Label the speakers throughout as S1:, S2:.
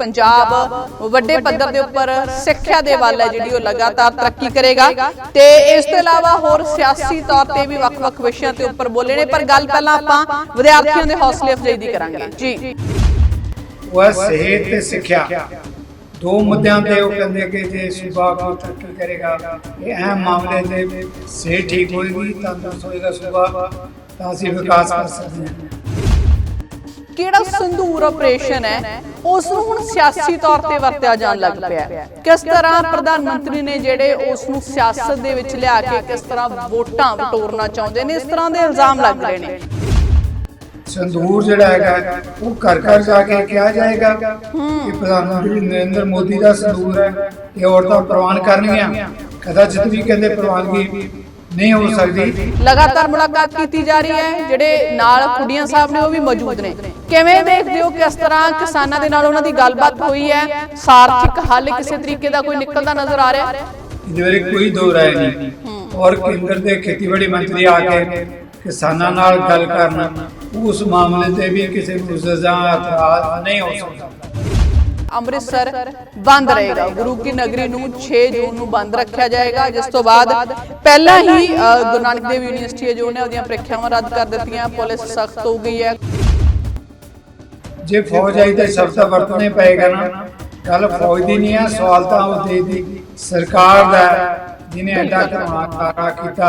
S1: ਪੰਜਾਬ ਵੱਡੇ ਪੱਧਰ ਦੇ ਉੱਪਰ ਸਿੱਖਿਆ ਦੇ ਵੱਲ ਹੈ ਜਿਹੜੀ ਉਹ ਲਗਾਤਾਰ ਤਰੱਕੀ ਕਰੇਗਾ। ਤੇ ਇਸ ਤੋਂ ਇਲਾਵਾ ਹੋਰ ਸਿਆਸੀ ਤੌਰ ਤੇ ਵੀ ਵੱਖ-ਵੱਖ ਵਿਸ਼ਿਆਂ ਤੇ ਉੱਪਰ ਬੋਲੇ ਨੇ ਪਰ ਗੱਲ ਪਹਿਲਾਂ ਆਪਾਂ ਵਿਦਿਆਰਥੀਆਂ ਦੇ ਹੌਸਲੇ ਅਫਜ਼ਾਈ ਦੀ ਕਰਾਂਗੇ। ਜੀ।
S2: ਉਹ ਸਿਹਤ ਤੇ ਸਿੱਖਿਆ। ਦੋ ਮੁੱਦਿਆਂ ਤੇ ਉਹ ਕਹਿੰਦੇ ਕਿ ਜੇ ਸੂਬਾ ਕੋਈ ਤਰੱਕੀ ਕਰੇਗਾ ਇਹ ਅਹਿਮ ਮਾਮਲੇ ਤੇ ਸਿਹਤ ਠੀਕ ਹੋਏਗੀ ਤੰਦਰੁਸਤ ਹੋਏਗਾ ਸੂਬਾ ਤਾਂ ਅਸੀਂ ਵਿਕਾਸ ਕਰ ਸਕਦੇ ਹਾਂ।
S1: ਕਿਹੜਾ ਸੰਦੂਰ ਆਪਰੇਸ਼ਨ ਹੈ? ਉਸ ਨੂੰ ਹੁਣ ਸਿਆਸੀ ਤੌਰ ਤੇ ਵਰਤਿਆ ਜਾਣ ਲੱਗ ਪਿਆ ਹੈ। ਕਿਸ ਤਰ੍ਹਾਂ ਪ੍ਰਧਾਨ ਮੰਤਰੀ ਨੇ ਜਿਹੜੇ ਉਸ ਨੂੰ ਸਿਆਸਤ ਦੇ ਵਿੱਚ ਲਿਆ ਕੇ ਕਿਸ ਤਰ੍ਹਾਂ ਵੋਟਾਂ ਵਟੋਰਨਾ ਚਾਹੁੰਦੇ ਨੇ ਇਸ ਤਰ੍ਹਾਂ ਦੇ ਇਲਜ਼ਾਮ ਲੱਗ ਰਹੇ ਨੇ।
S2: ਸੰਦੂਰ ਜਿਹੜਾ ਹੈਗਾ ਉਹ ਘਰ ਘਰ ਜਾ ਕੇ ਕਿਹਾ ਜਾਏਗਾ ਕਿ ਪ੍ਰਧਾਨ ਮੰਤਰੀ ਨਰਿੰਦਰ ਮੋਦੀ ਦਾ ਸੰਦੂਰ ਹੈ ਇਹ ਔਰਤਾਂ ਪ੍ਰਵਾਨ ਕਰਨਗੀਆਂ ਕਦਾਚਿਤ ਵੀ ਕਹਿੰਦੇ ਪ੍ਰਵਾਨਗੀ ਨਹੀਂ ਹੋ ਸਕਦੀ।
S1: ਲਗਾਤਾਰ ਮੁਲਾਕਾਤ ਕੀਤੀ ਜਾ ਰਹੀ ਹੈ। ਜਿਹੜੇ ਨਾਲ ਕੁੜੀਆਂ ਸਾਹਿਬ ਨੇ ਉਹ ਵੀ ਮੌਜੂਦ ਨੇ। ਕਿਵੇਂ ਦੇਖਦੇ ਹੋ ਕਿਸ ਤਰ੍ਹਾਂ ਕਿਸਾਨਾਂ ਦੇ ਨਾਲ ਉਹਨਾਂ ਦੀ ਗੱਲਬਾਤ ਹੋਈ ਹੈ? ਸਾਰਥਿਕ ਹੱਲ ਕਿਸੇ ਤਰੀਕੇ ਦਾ ਕੋਈ ਨਿਕਲਦਾ ਨਜ਼ਰ ਆ ਰਿਹਾ ਹੈ?
S2: ਇਹਦੇ ਬਾਰੇ ਕੋਈ ਦੋ ਰਾਏ ਨਹੀਂ। ਔਰ ਕੇਂਦਰ ਦੇ ਖੇਤੀਬਾੜੀ ਮੰਤਰੀ ਆ ਕੇ ਕਿਸਾਨਾਂ ਨਾਲ ਗੱਲ ਕਰਨ ਉਸ ਮਾਮਲੇ ਤੇ ਵੀ ਕਿਸੇ ਨੂੰ ਸਜ਼ਾ ਨਹੀਂ ਹੋ ਸਕਦਾ।
S1: ਅੰਮ੍ਰਿਤਸਰ ਬੰਦ ਰਹੇਗਾ। ਗੁਰੂ ਕੀ ਨਗਰੀ ਨੂੰ 6 ਜੂਨ ਨੂੰ ਬੰਦ ਰੱਖਿਆ ਜਾਏਗਾ। ਜਿਸ ਤੋਂ ਬਾਅਦ ਪਹਿਲਾਂ ਹੀ ਗੁਰੂ ਨਾਨਕ ਦੇਵ ਯੂਨੀਵਰਸਿਟੀ ਹੈ ਜੋ ਨੇ ਉਹਦੀਆਂ ਪ੍ਰੀਖਿਆਵਾਂ ਰੱਦ ਕਰ ਦਿੱਤੀਆਂ। ਪੁਲਿਸ ਸਖਤ ਹੋ ਗਈ ਹੈ।
S2: ਜੇ ਫੌਜ ਆਈ ਤਾਂ ਸ਼ਬਦ ਤਾਂ ਪਏਗਾ ਨਾ। ਗੱਲ ਫੌਜ ਦੀ ਨਹੀਂ ਹੈ ਸਵਾਲ ਤਾਂ ਉਹ ਦੇ ਦੀ ਸਰਕਾਰ ਦਾ ਹੈ, ਐਡਾ ਧਮਾਕਾ ਕੀਤਾ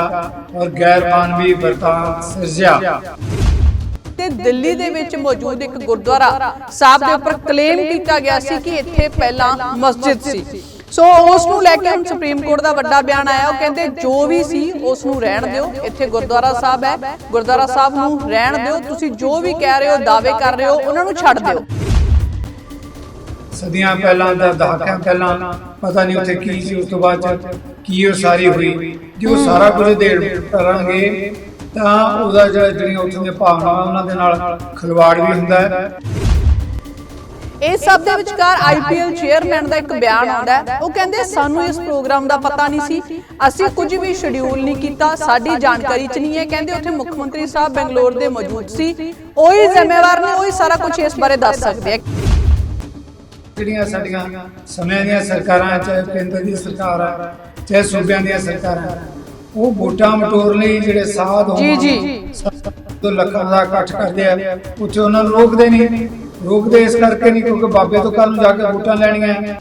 S2: ਔਰ ਗੈਰ ਮਾਨਵੀ ਵਰਤਾਂ ਸਿਰਜਿਆ।
S1: ਤੇ ਦਿੱਲੀ ਦੇ ਵਿੱਚ ਮੌਜੂਦ ਇੱਕ ਗੁਰਦੁਆਰਾ ਸਾਹਿਬ ਦੇ ਉੱਪਰ ਕਲੇਮ ਕੀਤਾ ਗਿਆ ਸੀ ਕਿ ਇੱਥੇ ਪਹਿਲਾਂ ਮਸਜਿਦ ਸੀ। ਸੋ ਉਸ ਨੂੰ ਲੈ ਕੇ ਹੁਣ ਸੁਪਰੀਮ ਕੋਰਟ ਦਾ ਵੱਡਾ ਬਿਆਨ ਆਇਆ। ਉਹ ਕਹਿੰਦੇ ਜੋ ਵੀ ਸੀ, ਉਸ ਨੂੰ ਰਹਿਣ ਦਿਓ। ਇੱਥੇ ਗੁਰਦੁਆਰਾ ਸਾਹਿਬ ਹੈ। ਗੁਰਦੁਆਰਾ ਸਾਹਿਬ ਨੂੰ ਰਹਿਣ ਦਿਓ। ਤੁਸੀਂ ਜੋ ਵੀ ਕਹਿ ਰਹੇ ਹੋ, ਦਾਅਵੇ ਕਰ ਰਹੇ ਹੋ, ਉਹਨਾਂ ਨੂੰ ਛੱਡ ਦਿਓ।
S2: ਸਦੀਆਂ ਪਹਿਲਾਂ ਦਾ, ਦਹਾਕਿਆਂ ਪਹਿਲਾਂ, ਪਤਾ ਨਹੀਂ ਉੱਥੇ ਕੀ ਸੀ। ਉਸ ਤੋਂ ਬਾਅਦ ਕੀ ਉਹ ਸਾਰੀ ਹੋਈ। ਜੇ ਸਾਰਾ ਕੁਝ ਦੇਣ ਕਰਾਂਗੇ ਤਾਂ ਉਹਦਾ ਜਿਹੜਾ ਜਿਹੜੀਆਂ ਉੱਥੇ ਦੀਆਂ ਭਾਵਨਾਵਾਂ ਉਹਨਾਂ ਦੇ ਨਾਲ ਖਿਲਵਾੜ ਵੀ ਹੁੰਦਾ ਹੈ।
S1: ਇਸ ਸਭ ਦੇ ਵਿਚਕਾਰ ਆਈਪੀਐਲ ਚੇਅਰਮੈਨ ਦਾ ਇੱਕ ਬਿਆਨ ਆਉਂਦਾ ਹੈ। ਉਹ ਕਹਿੰਦੇ ਸਾਨੂੰ ਇਸ ਪ੍ਰੋਗਰਾਮ ਦਾ ਪਤਾ ਨਹੀਂ ਸੀ। ਅਸੀਂ ਕੁਝ ਵੀ ਸ਼ਡਿਊਲ ਨਹੀਂ ਕੀਤਾ। ਸਾਡੀ ਜਾਣਕਾਰੀ 'ਚ ਨਹੀਂ ਹੈ। ਕਹਿੰਦੇ ਉੱਥੇ ਮੁੱਖ ਮੰਤਰੀ ਸਾਹਿਬ ਬੰਗਲੌਰ ਦੇ ਮੌਜੂਦ ਸੀ। ਉਹੀ ਜ਼ਿੰਮੇਵਾਰ ਨੇ। ਉਹੀ ਸਾਰਾ ਕੁਝ ਇਸ ਬਾਰੇ ਦੱਸ ਸਕਦੇ ਆ।
S2: ਜਿਹੜੀਆਂ ਸਾਡੀਆਂ ਸਮੇਂ ਦੀਆਂ ਸਰਕਾਰਾਂ ਚਾਹੇ ਕੇਂਦਰ ਦੀ ਸਰਕਾਰ ਹੈ ਚਾਹੇ ਸੂਬਿਆਂ ਦੀਆਂ ਸਰਕਾਰਾਂ ਉਹ ਵੋਟਾਂ ਮਟੋਰ ਲਈ ਜਿਹੜੇ ਸਾਧ
S1: ਜੀ, ਜੀ।
S2: ਤੋਂ ਲੱਖਾਂ ਦਾ ਇਕੱਠ ਕਰਦੇ ਆ ਉੱਥੇ ਉਹਨਾਂ ਨੂੰ ਰੋਕਦੇ ਨਹੀਂ ਰੋਕਦੇ ਇਸ ਕਰਕੇ ਨਹੀਂ ਕਿਉਂਕਿ ਬਾਬੇ ਤੋਂ ਕੱਲ ਨੂੰ ਜਾ ਕੇ ਵੋਟਾਂ ਲੈਣੀਆਂ ਹੈ।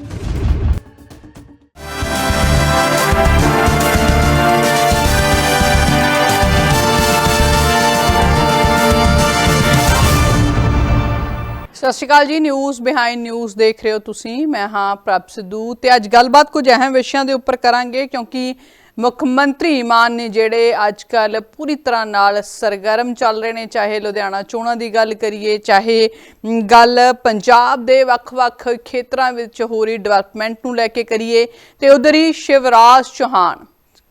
S1: ਸਤਿ ਸ਼੍ਰੀ ਅਕਾਲ ਜੀ ਨਿਊਜ਼ ਬਿਹਾਈਂਡ ਨਿਊਜ਼ ਦੇਖ ਰਹੇ ਹੋ ਤੁਸੀਂ ਮੈਂ ਹਾਂ ਪ੍ਰਭ ਸਿੱਧੂ ਤੇ ਅੱਜ ਗੱਲਬਾਤ ਕੁਝ ਅਹਿਮ ਵਿਸ਼ਿਆਂ ਦੇ ਉੱਪਰ ਕਰਾਂਗੇ ਕਿਉਂਕਿ ਮੁੱਖ ਮੰਤਰੀ ਮਾਨ ਨੇ ਜਿਹੜੇ ਅੱਜ ਕੱਲ ਪੂਰੀ ਤਰ੍ਹਾਂ ਨਾਲ ਸਰਗਰਮ ਚੱਲ ਰਹੇ ਨੇ, ਚਾਹੇ ਲੁਧਿਆਣਾ ਚੋਣਾਂ ਦੀ ਗੱਲ ਕਰੀਏ, ਚਾਹੇ ਗੱਲ ਪੰਜਾਬ ਦੇ ਵੱਖ-ਵੱਖ ਖੇਤਰਾਂ ਵਿੱਚ ਹੋ ਰਹੀ ਡਿਵੈਲਪਮੈਂਟ ਨੂੰ ਲੈ ਕੇ ਕਰੀਏ, ਤੇ ਉਧਰ ਹੀ ਸ਼ਿਵਰਾਜ ਚੌਹਾਨ,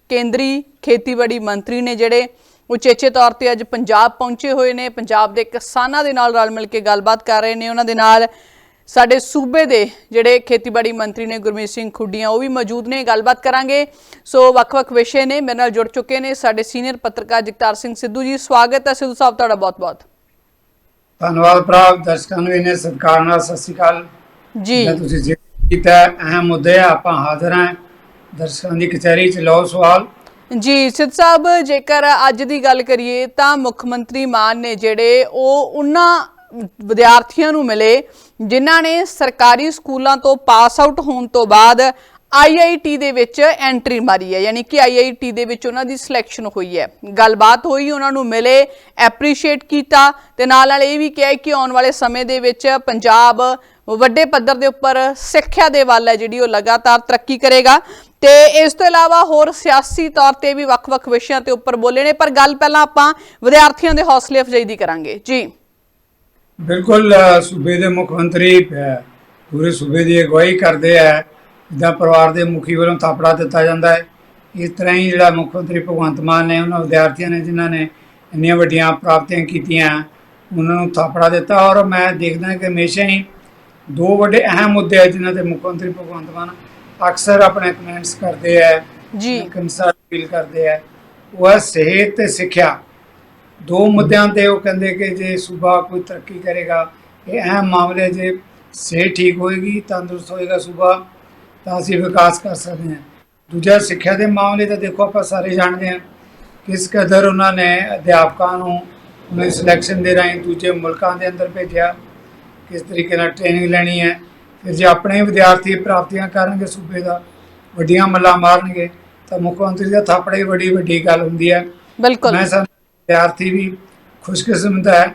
S1: ਕੇਂਦਰੀ ਖੇਤੀਬਾੜੀ ਮੰਤਰੀ ਨੇ ਜਿਹੜੇ ਉਚੇਚੇ ਤੌਰ ਤੇ ਅੱਜ ਪੰਜਾਬ ਪਹੁੰਚੇ ਹੋਏ ਨੇ, ਪੰਜਾਬ ਦੇ ਕਿਸਾਨਾਂ ਦੇ ਨਾਲ ਰਲ ਮਿਲ ਕੇ ਗੱਲਬਾਤ ਕਰ ਰਹੇ ਨੇ, ਉਹਨਾਂ ਦੇ ਨਾਲ ਸਾਡੇ ਸੂਬੇ ਦੇ ਜਿਹੜੇ ਖੇਤੀਬਾੜੀ ਮੰਤਰੀ ਨੇ ਗੁਰਮੀਤ ਸਿੰਘ ਖੁੱਡੀਆਂ ਉਹ ਵੀ ਮੌਜੂਦ ਨੇ ਗੱਲਬਾਤ ਕਰਾਂਗੇ। ਸੋ ਵੱਖ-ਵੱਖ ਵਿਸ਼ੇ ਨੇ ਮੇਰੇ ਨਾਲ ਜੁੜ ਚੁੱਕੇ ਨੇ ਸਾਡੇ ਸੀਨੀਅਰ ਪੱਤਰਕਾਰ ਜਗਤਾਰ ਸਿੰਘ ਸਿੱਧੂ ਜੀ। ਸਵਾਗਤ ਹੈ ਸਿੱਧੂ ਸਾਹਿਬ ਤੁਹਾਡਾ ਬਹੁਤ-ਬਹੁਤ।
S2: ਧੰਨਵਾਦ ਪ੍ਰਾਪ ਦਰਸ਼ਕਾਂ ਨੂੰ ਇਹਨੇ ਸਤਿਕਾਰ ਨਾਲ ਸਤਿ ਸ਼੍ਰੀ ਅਕਾਲ।
S1: ਜੀ।
S2: ਤੁਸੀਂ ਜ਼ਿਕਰ ਕੀਤਾ ਅਹਿਮ ਮੁੱਦੇ ਆਪਾਂ ਹਾਜ਼ਰ ਹਾਂ। ਦਰਸ਼ਕਾਂ ਦੀ ਕਚਹਿਰੀ ਚ ਲਓ ਸਵਾਲ।
S1: ਜੀ ਸਿੱਧ ਸਾਹਿਬ ਜੇਕਰ ਅੱਜ ਦੀ ਗੱਲ ਕਰੀਏ ਤਾਂ ਮੁੱਖ ਮੰਤਰੀ ਮਾਨ ਨੇ ਜਿਹੜੇ ਉਹ ਉਹਨਾਂ ਵਿਦਿਆਰਥੀਆਂ ਨੂੰ ਮਿਲੇ ਜਿਨ੍ਹਾਂ ਨੇ ਸਰਕਾਰੀ ਸਕੂਲਾਂ ਤੋਂ ਪਾਸ ਆਊਟ ਹੋਣ ਤੋਂ ਬਾਅਦ ਆਈਆਈਟੀ ਦੇ ਵਿੱਚ ਐਂਟਰੀ ਮਾਰੀ ਹੈ, ਯਾਨੀ ਕਿ ਆਈਆਈਟੀ ਦੇ ਵਿੱਚ ਉਹਨਾਂ ਦੀ ਸਿਲੈਕਸ਼ਨ ਹੋਈ ਹੈ। ਗੱਲਬਾਤ ਹੋਈ, ਉਹਨਾਂ ਨੂੰ ਮਿਲੇ ਐਪਰੀਸ਼ੀਏਟ ਕੀਤਾ ਤੇ ਨਾਲ ਨਾਲ ਇਹ ਵੀ ਕਿਹਾ ਕਿ ਆਉਣ ਵਾਲੇ ਸਮੇਂ ਦੇ ਵਿੱਚ ਪੰਜਾਬ ਵੱਡੇ ਪੱਧਰ ਦੇ ਉੱਪਰ ਸਿੱਖਿਆ ਦੇ ਵੱਲ ਹੈ ਜਿਹੜੀ ਉਹ ਲਗਾਤਾਰ ਤਰੱਕੀ ਕਰੇਗਾ। ਤੇ ਇਸ ਤੋਂ ਇਲਾਵਾ ਹੋਰ ਸਿਆਸੀ ਤੌਰ ਤੇ ਵੀ ਵੱਖ-ਵੱਖ ਵਿਸ਼ਿਆਂ ਤੇ ਉੱਪਰ ਬੋਲੇ ਨੇ, ਪਰ ਗੱਲ ਪਹਿਲਾਂ ਆਪਾਂ ਵਿਦਿਆਰਥੀਆਂ ਦੇ ਹੌਸਲੇ ਅਫਜ਼ਾਈ ਦੀ ਕਰਾਂਗੇ। ਜੀ।
S2: ਬਿਲਕੁਲ ਸੂਬੇ ਦੇ ਮੁੱਖ ਮੰਤਰੀ ਪੂਰੇ ਸੂਬੇ ਦੀ ਅਗਵਾਈ ਕਰਦੇ ਆ। ਜਿੱਦਾਂ ਪਰਿਵਾਰ ਦੇ ਮੁਖੀ ਵੱਲੋਂ ਥਾਪੜਾ ਦਿੱਤਾ ਜਾਂਦਾ ਹੈ। ਇਸ ਤਰ੍ਹਾਂ ਹੀ ਜਿਹੜਾ ਮੁੱਖ ਮੰਤਰੀ ਭਗਵੰਤ ਮਾਨ ਨੇ ਉਹਨਾਂ ਵਿਦਿਆਰਥੀਆਂ ਨੇ ਜਿਨ੍ਹਾਂ ਨੇ ਇੰਨੀਆਂ ਵੱਡੀਆਂ ਪ੍ਰਾਪਤੀਆਂ ਕੀਤੀਆਂ ਉਹਨਾਂ ਨੂੰ ਥਾਪੜਾ ਦਿੱਤਾ। ਔਰ ਮੈਂ ਦੇਖਦਾ ਕਿ ਹਮੇਸ਼ਾ ਹੀ ਦੋ ਵੱਡੇ ਅਹਿਮ ਮੁੱਦੇ ਆ ਜਿਨ੍ਹਾਂ ਤੇ ਮੁੱਖ ਮੰਤਰੀ ਭਗਵੰਤ ਮਾਨ ਅਕਸਰ ਆਪਣੇ ਕਮੈਂਟਸ ਕਰਦੇ ਆ
S1: ਜੀ।
S2: ਕੰਸਰ ਫੀਲ ਕਰਦੇ ਆ। ਉਹ ਸਿਹਤ ਤੇ ਸਿੱਖਿਆ। ਦੋ ਮੁੱਦਿਆਂ ਤੇ ਉਹ ਕਹਿੰਦੇ ਕਿ ਜੇ ਸੂਬਾ ਕੋਈ ਤਰੱਕੀ ਕਰੇਗਾ ਇਹ ਅਹਿਮ ਮਾਮਲੇ ਜੇ ਸਿਹਤ ਠੀਕ ਹੋਏਗੀ ਤੰਦਰੁਸਤ ਹੋਏਗਾ ਸੂਬਾ ਤਾਂ ਅਸੀਂ ਵਿਕਾਸ ਕਰ ਸਕਦੇ ਹਾਂ। ਦੂਜਾ ਸਿੱਖਿਆ ਦੇ ਮਾਮਲੇ ਤਾਂ ਦੇਖੋ ਆਪਾਂ ਸਾਰੇ ਜਾਣਦੇ ਹਾਂ। ਕਿਸ ਕਦਰ ਉਹਨਾਂ ਨੇ ਅਧਿਆਪਕਾਂ ਨੂੰ ਉਹਨਾਂ ਸਿਲੈਕਸ਼ਨ ਦੇ ਰਾਹੀਂ ਦੂਜੇ ਮੁਲਕਾਂ ਦੇ ਅੰਦਰ ਭੇਜਿਆ ਕਿਸ ਤਰੀਕੇ ਨਾਲ ਟ੍ਰੇਨਿੰਗ ਲੈਣੀ ਹੈ। ਫਿਰ ਜੇ ਆਪਣੇ ਵਿਦਿਆਰਥੀ ਪ੍ਰਾਪਤੀਆਂ ਕਰਨਗੇ ਸੂਬੇ ਦਾ ਵੱਡੀਆਂ ਮੱਲਾਂ ਮਾਰਨਗੇ ਤਾਂ ਮੁੱਖ ਮੰਤਰੀ ਦਾ ਥਾਪੜਾ ਹੀ ਬੜੀ ਵੱਡੀ ਗੱਲ ਹੁੰਦੀ ਹੈ।
S1: ਬਿਲਕੁਲ।
S2: ਮੈਂ ਵਿਦਿਆਰਥੀ ਵੀ ਖੁਸ਼ਕਿਸਮਤ ਹੈ,